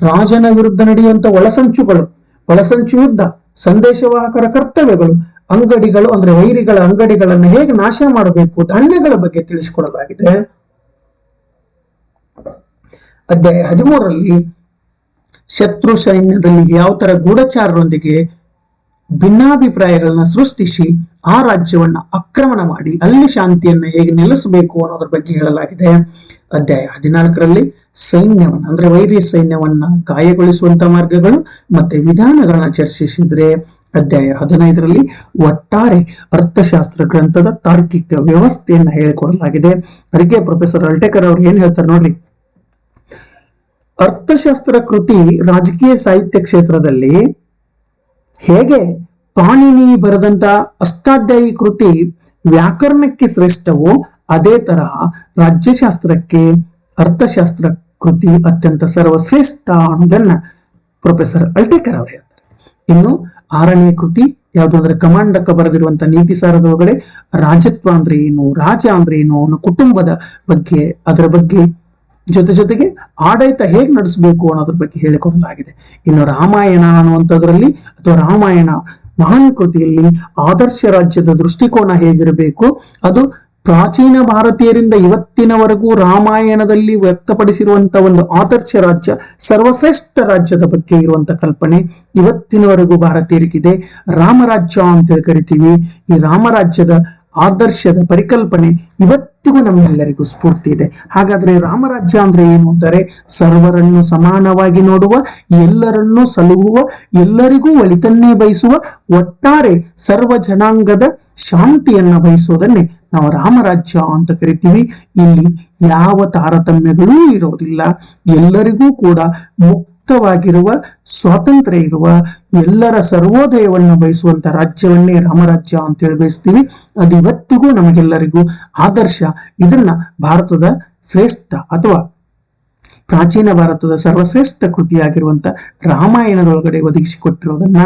ರಾಜನ ವಿರುದ್ಧ ನಡೆಯುವಂತ ಒಳಸಂಚುಗಳು, ಒಳಸಂಚು ಯುದ್ಧ, ಸಂದೇಶವಾಹಕರ ಕರ್ತವ್ಯಗಳು, ಅಂಗಡಿಗಳು ಅಂದ್ರೆ ವೈರಿಗಳ ಅಂಗಡಿಗಳನ್ನು ಹೇಗೆ ನಾಶ ಮಾಡಬೇಕು ಧಾನ್ಯಗಳ ಬಗ್ಗೆ ತಿಳಿಸಿಕೊಡಲಾಗಿದೆ. ಅಧ್ಯಾಯ ಹದಿಮೂರರಲ್ಲಿ ಶತ್ರು ಸೈನ್ಯದಲ್ಲಿ ಯಾವ ತರ ಗೂಢಚಾರರೊಂದಿಗೆ ಭಿನ್ನಾಭಿಪ್ರಾಯಗಳನ್ನ ಸೃಷ್ಟಿಸಿ ಆ ರಾಜ್ಯವನ್ನ ಆಕ್ರಮಣ ಮಾಡಿ ಅಲ್ಲಿ ಶಾಂತಿಯನ್ನ ಹೇಗೆ ನಿಲ್ಲಿಸಬೇಕು ಅನ್ನೋದ್ರ ಬಗ್ಗೆ ಹೇಳಲಾಗಿದೆ. ಅಧ್ಯಾಯ ಹದಿನಾಲ್ಕರಲ್ಲಿ ಸೈನ್ಯವನ್ನ ಅಂದ್ರೆ ವೈರಿ ಸೈನ್ಯವನ್ನ ಗಾಯಗೊಳಿಸುವಂತ ಮಾರ್ಗಗಳು ಮತ್ತೆ ವಿಧಾನಗಳನ್ನ ಚರ್ಚಿಸಿದ್ರೆ ಅಧ್ಯಾಯ ಹದಿನೈದರಲ್ಲಿ ಒಟ್ಟಾರೆ ಅರ್ಥಶಾಸ್ತ್ರ ಗ್ರಂಥದ ತಾರ್ಕಿಕ ವ್ಯವಸ್ಥೆಯನ್ನ ಹೇಳಿಕೊಡಲಾಗಿದೆ. ಅದಕ್ಕೆ ಪ್ರೊಫೆಸರ್ ಅಲ್ಟೇಕರ್ ಅವ್ರು ಏನ್ ಹೇಳ್ತಾರೆ ನೋಡ್ರಿ? ಅರ್ಥಶಾಸ್ತ್ರ ಕೃತಿ ರಾಜಕೀಯ ಸಾಹಿತ್ಯ ಕ್ಷೇತ್ರದಲ್ಲಿ ಹೇಗೆ ಪಾಣಿನಿ ಬರೆದಂತ ಅಷ್ಟಾಧ್ಯಾಯಿ ಕೃತಿ ವ್ಯಾಕರಣಕ್ಕೆ ಶ್ರೇಷ್ಠವೋ ಅದೇ ತರಹ ರಾಜ್ಯಶಾಸ್ತ್ರಕ್ಕೆ ಅರ್ಥಶಾಸ್ತ್ರ ಕೃತಿ ಅತ್ಯಂತ ಸರ್ವಶ್ರೇಷ್ಠ ಅನ್ನೋದನ್ನ ಪ್ರೊಫೆಸರ್ ಅಲ್ಟೇಕರ್ ಅವರು ಹೇಳ್ತಾರೆ. ಇನ್ನು ಆರನೇ ಕೃತಿ ಯಾವುದು ಅಂದ್ರೆ ಕಮಾಂಡಕ ಬರೆದಿರುವಂತ ನೀತಿ ಸಾರದ ಒಳಗಡೆ ರಾಜತ್ವ ಅಂದ್ರೆ ಏನು, ರಾಜ ಅಂದ್ರೆ ಏನು ಅವನ ಕುಟುಂಬದ ಬಗ್ಗೆ, ಅದರ ಬಗ್ಗೆ ಜೊತೆ ಜೊತೆಗೆ ಆಡಳಿತ ಹೇಗೆ ನಡೆಸಬೇಕು ಅನ್ನೋದ್ರ ಬಗ್ಗೆ ಹೇಳಿಕೊಡಲಾಗಿದೆ. ಇನ್ನು ರಾಮಾಯಣ ಅನ್ನುವಂಥದ್ರಲ್ಲಿ ಅಥವಾ ರಾಮಾಯಣ ಮಹಾನ್ ಕೃತಿಯಲ್ಲಿ ಆದರ್ಶ ರಾಜ್ಯದ ದೃಷ್ಟಿಕೋನ ಹೇಗಿರಬೇಕು, ಅದು ಪ್ರಾಚೀನ ಭಾರತೀಯರಿಂದ ಇವತ್ತಿನವರೆಗೂ ರಾಮಾಯಣದಲ್ಲಿ ವ್ಯಕ್ತಪಡಿಸಿರುವಂತ ಒಂದು ಆದರ್ಶ ರಾಜ್ಯ, ಸರ್ವಶ್ರೇಷ್ಠ ರಾಜ್ಯದ ಬಗ್ಗೆ ಇರುವಂತ ಕಲ್ಪನೆ ಇವತ್ತಿನವರೆಗೂ ಭಾರತೀಯರಿಗಿದೆ. ರಾಮರಾಜ್ಯ ಅಂತೇಳಿ ಕರಿತೀವಿ. ಈ ರಾಮರಾಜ್ಯದ ಆದರ್ಶದ ಪರಿಕಲ್ಪನೆ ಇವತ್ತಿಗೂ ನಮ್ಮೆಲ್ಲರಿಗೂ ಸ್ಫೂರ್ತಿ ಇದೆ. ಹಾಗಾದ್ರೆ ರಾಮರಾಜ್ಯ ಅಂದ್ರೆ ಏನು ಅಂತಾರೆ ಸರ್ವರನ್ನು ಸಮಾನವಾಗಿ ನೋಡುವ, ಎಲ್ಲರನ್ನೂ ಸಲುಹುವ, ಎಲ್ಲರಿಗೂ ಒಳಿತನ್ನೇ ಬಯಸುವ, ಒಟ್ಟಾರೆ ಸರ್ವ ಜನಾಂಗದ ಶಾಂತಿಯನ್ನ ಬಯಸೋದನ್ನೇ ನಾವು ರಾಮರಾಜ್ಯ ಅಂತ ಕರಿತೀವಿ. ಇಲ್ಲಿ ಯಾವ ತಾರತಮ್ಯಗಳೂ ಇರೋದಿಲ್ಲ. ಎಲ್ಲರಿಗೂ ಕೂಡ ಮುಕ್ತವಾಗಿರುವ ಸ್ವಾತಂತ್ರ್ಯ ಇರುವ ಎಲ್ಲರ ಸರ್ವೋದಯವನ್ನು ಬಯಸುವಂತ ರಾಜ್ಯವನ್ನೇ ರಾಮರಾಜ್ಯ ಅಂತ ಹೇಳಿ ಬಯಸ್ತೀವಿ. ಅದು ಇವತ್ತಿಗೂ ನಮಗೆಲ್ಲರಿಗೂ ಆದರ್ಶ. ಇದನ್ನ ಭಾರತದ ಶ್ರೇಷ್ಠ ಅಥವಾ ಪ್ರಾಚೀನ ಭಾರತದ ಸರ್ವಶ್ರೇಷ್ಠ ಕೃತಿಯಾಗಿರುವಂತ ರಾಮಾಯಣದೊಳಗಡೆ ಒದಗಿಸಿಕೊಟ್ಟಿರೋದನ್ನ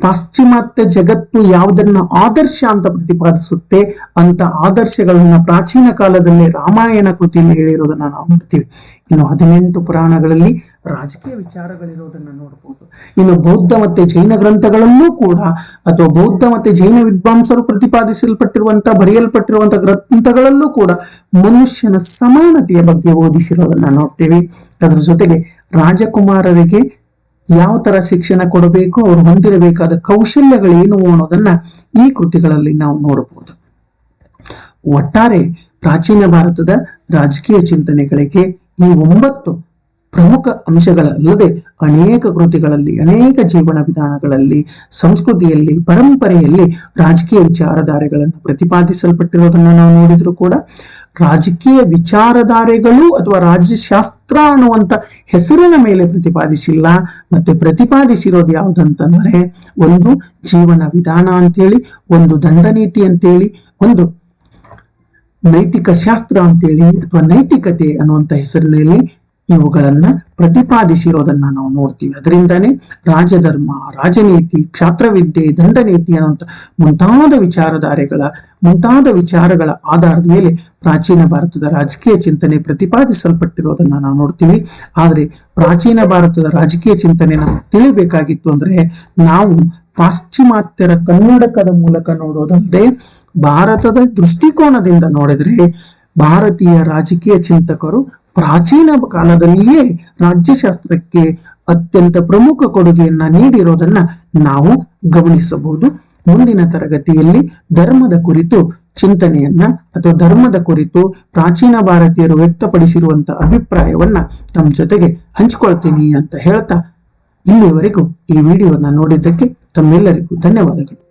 ಪಾಶ್ಚಿಮಾತ್ಯ ಜಗತ್ತು ಯಾವುದನ್ನ ಆದರ್ಶ ಅಂತ ಪ್ರತಿಪಾದಿಸುತ್ತೆ, ಅಂತ ಆದರ್ಶಗಳನ್ನ ಪ್ರಾಚೀನ ಕಾಲದಲ್ಲಿ ರಾಮಾಯಣ ಕೃತಿಯಲ್ಲಿ ಹೇಳಿರೋದನ್ನ ನಾವು ನೋಡ್ತೀವಿ. ಇನ್ನು ಹದಿನೆಂಟು ಪುರಾಣಗಳಲ್ಲಿ ರಾಜಕೀಯ ವಿಚಾರಗಳಿರೋದನ್ನ ನೋಡಬಹುದು ಇನ್ನು ಬೌದ್ಧ ಮತ್ತೆ ಜೈನ ಗ್ರಂಥಗಳಲ್ಲೂ ಕೂಡ, ಅಥವಾ ಬೌದ್ಧ ಮತ್ತೆ ಜೈನ ವಿದ್ವಾಂಸರು ಪ್ರತಿಪಾದಿಸಲ್ಪಟ್ಟಿರುವಂತಹ ಬರೆಯಲ್ಪಟ್ಟಿರುವಂತಹ ಗ್ರಂಥಗಳಲ್ಲೂ ಕೂಡ ಮನುಷ್ಯನ ಸಮಾನತೆಯ ಬಗ್ಗೆ ಓದಿಸಿರೋದನ್ನ ನೋಡ್ತೀವಿ. ಅದರ ಜೊತೆಗೆ ರಾಜಕುಮಾರರಿಗೆ ಯಾವ ತರ ಶಿಕ್ಷಣ ಕೊಡಬೇಕು, ಅವರು ಹೊಂದಿರಬೇಕಾದ ಕೌಶಲ್ಯಗಳೇನು ಅನ್ನೋದನ್ನ ಈ ಕೃತಿಗಳಲ್ಲಿ ನಾವು ನೋಡಬಹುದು. ಒಟ್ಟಾರೆ ಪ್ರಾಚೀನ ಭಾರತದ ರಾಜಕೀಯ ಚಿಂತನೆಗಳಿಗೆ ಈ ಒಂಬತ್ತು ಪ್ರಮುಖ ಅಂಶಗಳಲ್ಲದೆ ಅನೇಕ ಕೃತಿಗಳಲ್ಲಿ, ಅನೇಕ ಜೀವನ ವಿಧಾನಗಳಲ್ಲಿ, ಸಂಸ್ಕೃತಿಯಲ್ಲಿ, ಪರಂಪರೆಯಲ್ಲಿ ರಾಜಕೀಯ ವಿಚಾರಧಾರೆಗಳನ್ನು ಪ್ರತಿಪಾದಿಸಲ್ಪಟ್ಟಿರೋದನ್ನ ನಾವು ನೋಡಿದ್ರು ಕೂಡ ರಾಜಕೀಯ ವಿಚಾರಧಾರೆಗಳು ಅಥವಾ ರಾಜ್ಯಶಾಸ್ತ್ರ ಅನ್ನುವಂತ ಹೆಸರಿನ ಮೇಲೆ ಪ್ರತಿಪಾದಿಸಿಲ್ಲ. ಮತ್ತೆ ಪ್ರತಿಪಾದಿಸಿರೋದು ಯಾವುದಂತಂದ್ರೆ ಒಂದು ಜೀವನ ವಿಧಾನ ಅಂತೇಳಿ, ಒಂದು ದಂಡನೀತಿ ಅಂತೇಳಿ, ಒಂದು ನೈತಿಕ ಶಾಸ್ತ್ರ ಅಂತೇಳಿ ಅಥವಾ ನೈತಿಕತೆ ಅನ್ನುವಂತ ಹೆಸರಿನಲ್ಲಿ ಇವುಗಳನ್ನ ಪ್ರತಿಪಾದಿಸಿರೋದನ್ನ ನಾವು ನೋಡ್ತೀವಿ. ಅದರಿಂದಾನೇ ರಾಜಧರ್ಮ, ರಾಜನೀತಿ, ಕ್ಷಾತ್ರವಿದ್ಯೆ, ದಂಡನೀತಿ ಅನ್ನುವಂಥ ಮುಂತಾದ ವಿಚಾರಧಾರೆಗಳ, ಮುಂತಾದ ವಿಚಾರಗಳ ಆಧಾರದ ಮೇಲೆ ಪ್ರಾಚೀನ ಭಾರತದ ರಾಜಕೀಯ ಚಿಂತನೆ ಪ್ರತಿಪಾದಿಸಲ್ಪಟ್ಟಿರೋದನ್ನ ನಾವು ನೋಡ್ತೀವಿ. ಆದ್ರೆ ಪ್ರಾಚೀನ ಭಾರತದ ರಾಜಕೀಯ ಚಿಂತನೆ ನಾವು ತಿಳಿಬೇಕಾಗಿತ್ತು ಅಂದ್ರೆ ನಾವು ಪಾಶ್ಚಿಮಾತ್ಯರ ಕನ್ನಡಕದ ಮೂಲಕ ನೋಡೋದಲ್ಲದೆ ಭಾರತದ ದೃಷ್ಟಿಕೋನದಿಂದ ನೋಡಿದ್ರೆ ಭಾರತೀಯ ರಾಜಕೀಯ ಚಿಂತಕರು ಪ್ರಾಚೀನ ಕಾಲದಲ್ಲಿಯೇ ರಾಜ್ಯಶಾಸ್ತ್ರಕ್ಕೆ ಅತ್ಯಂತ ಪ್ರಮುಖ ಕೊಡುಗೆಯನ್ನ ನೀಡಿರೋದನ್ನ ನಾವು ಗಮನಿಸಬಹುದು. ಮುಂದಿನ ತರಗತಿಯಲ್ಲಿ ಧರ್ಮದ ಕುರಿತು ಚಿಂತನೆಯನ್ನ ಅಥವಾ ಧರ್ಮದ ಕುರಿತು ಪ್ರಾಚೀನ ಭಾರತೀಯರು ವ್ಯಕ್ತಪಡಿಸಿರುವಂತಹ ಅಭಿಪ್ರಾಯವನ್ನ ತಮ್ಮ ಜೊತೆಗೆ ಹಂಚಿಕೊಳ್ತೀನಿ ಅಂತ ಹೇಳ್ತಾ ಇಲ್ಲಿಯವರೆಗೂ ಈ ವಿಡಿಯೋನ ನೋಡಿದ್ದಕ್ಕೆ ತಮ್ಮೆಲ್ಲರಿಗೂ ಧನ್ಯವಾದಗಳು.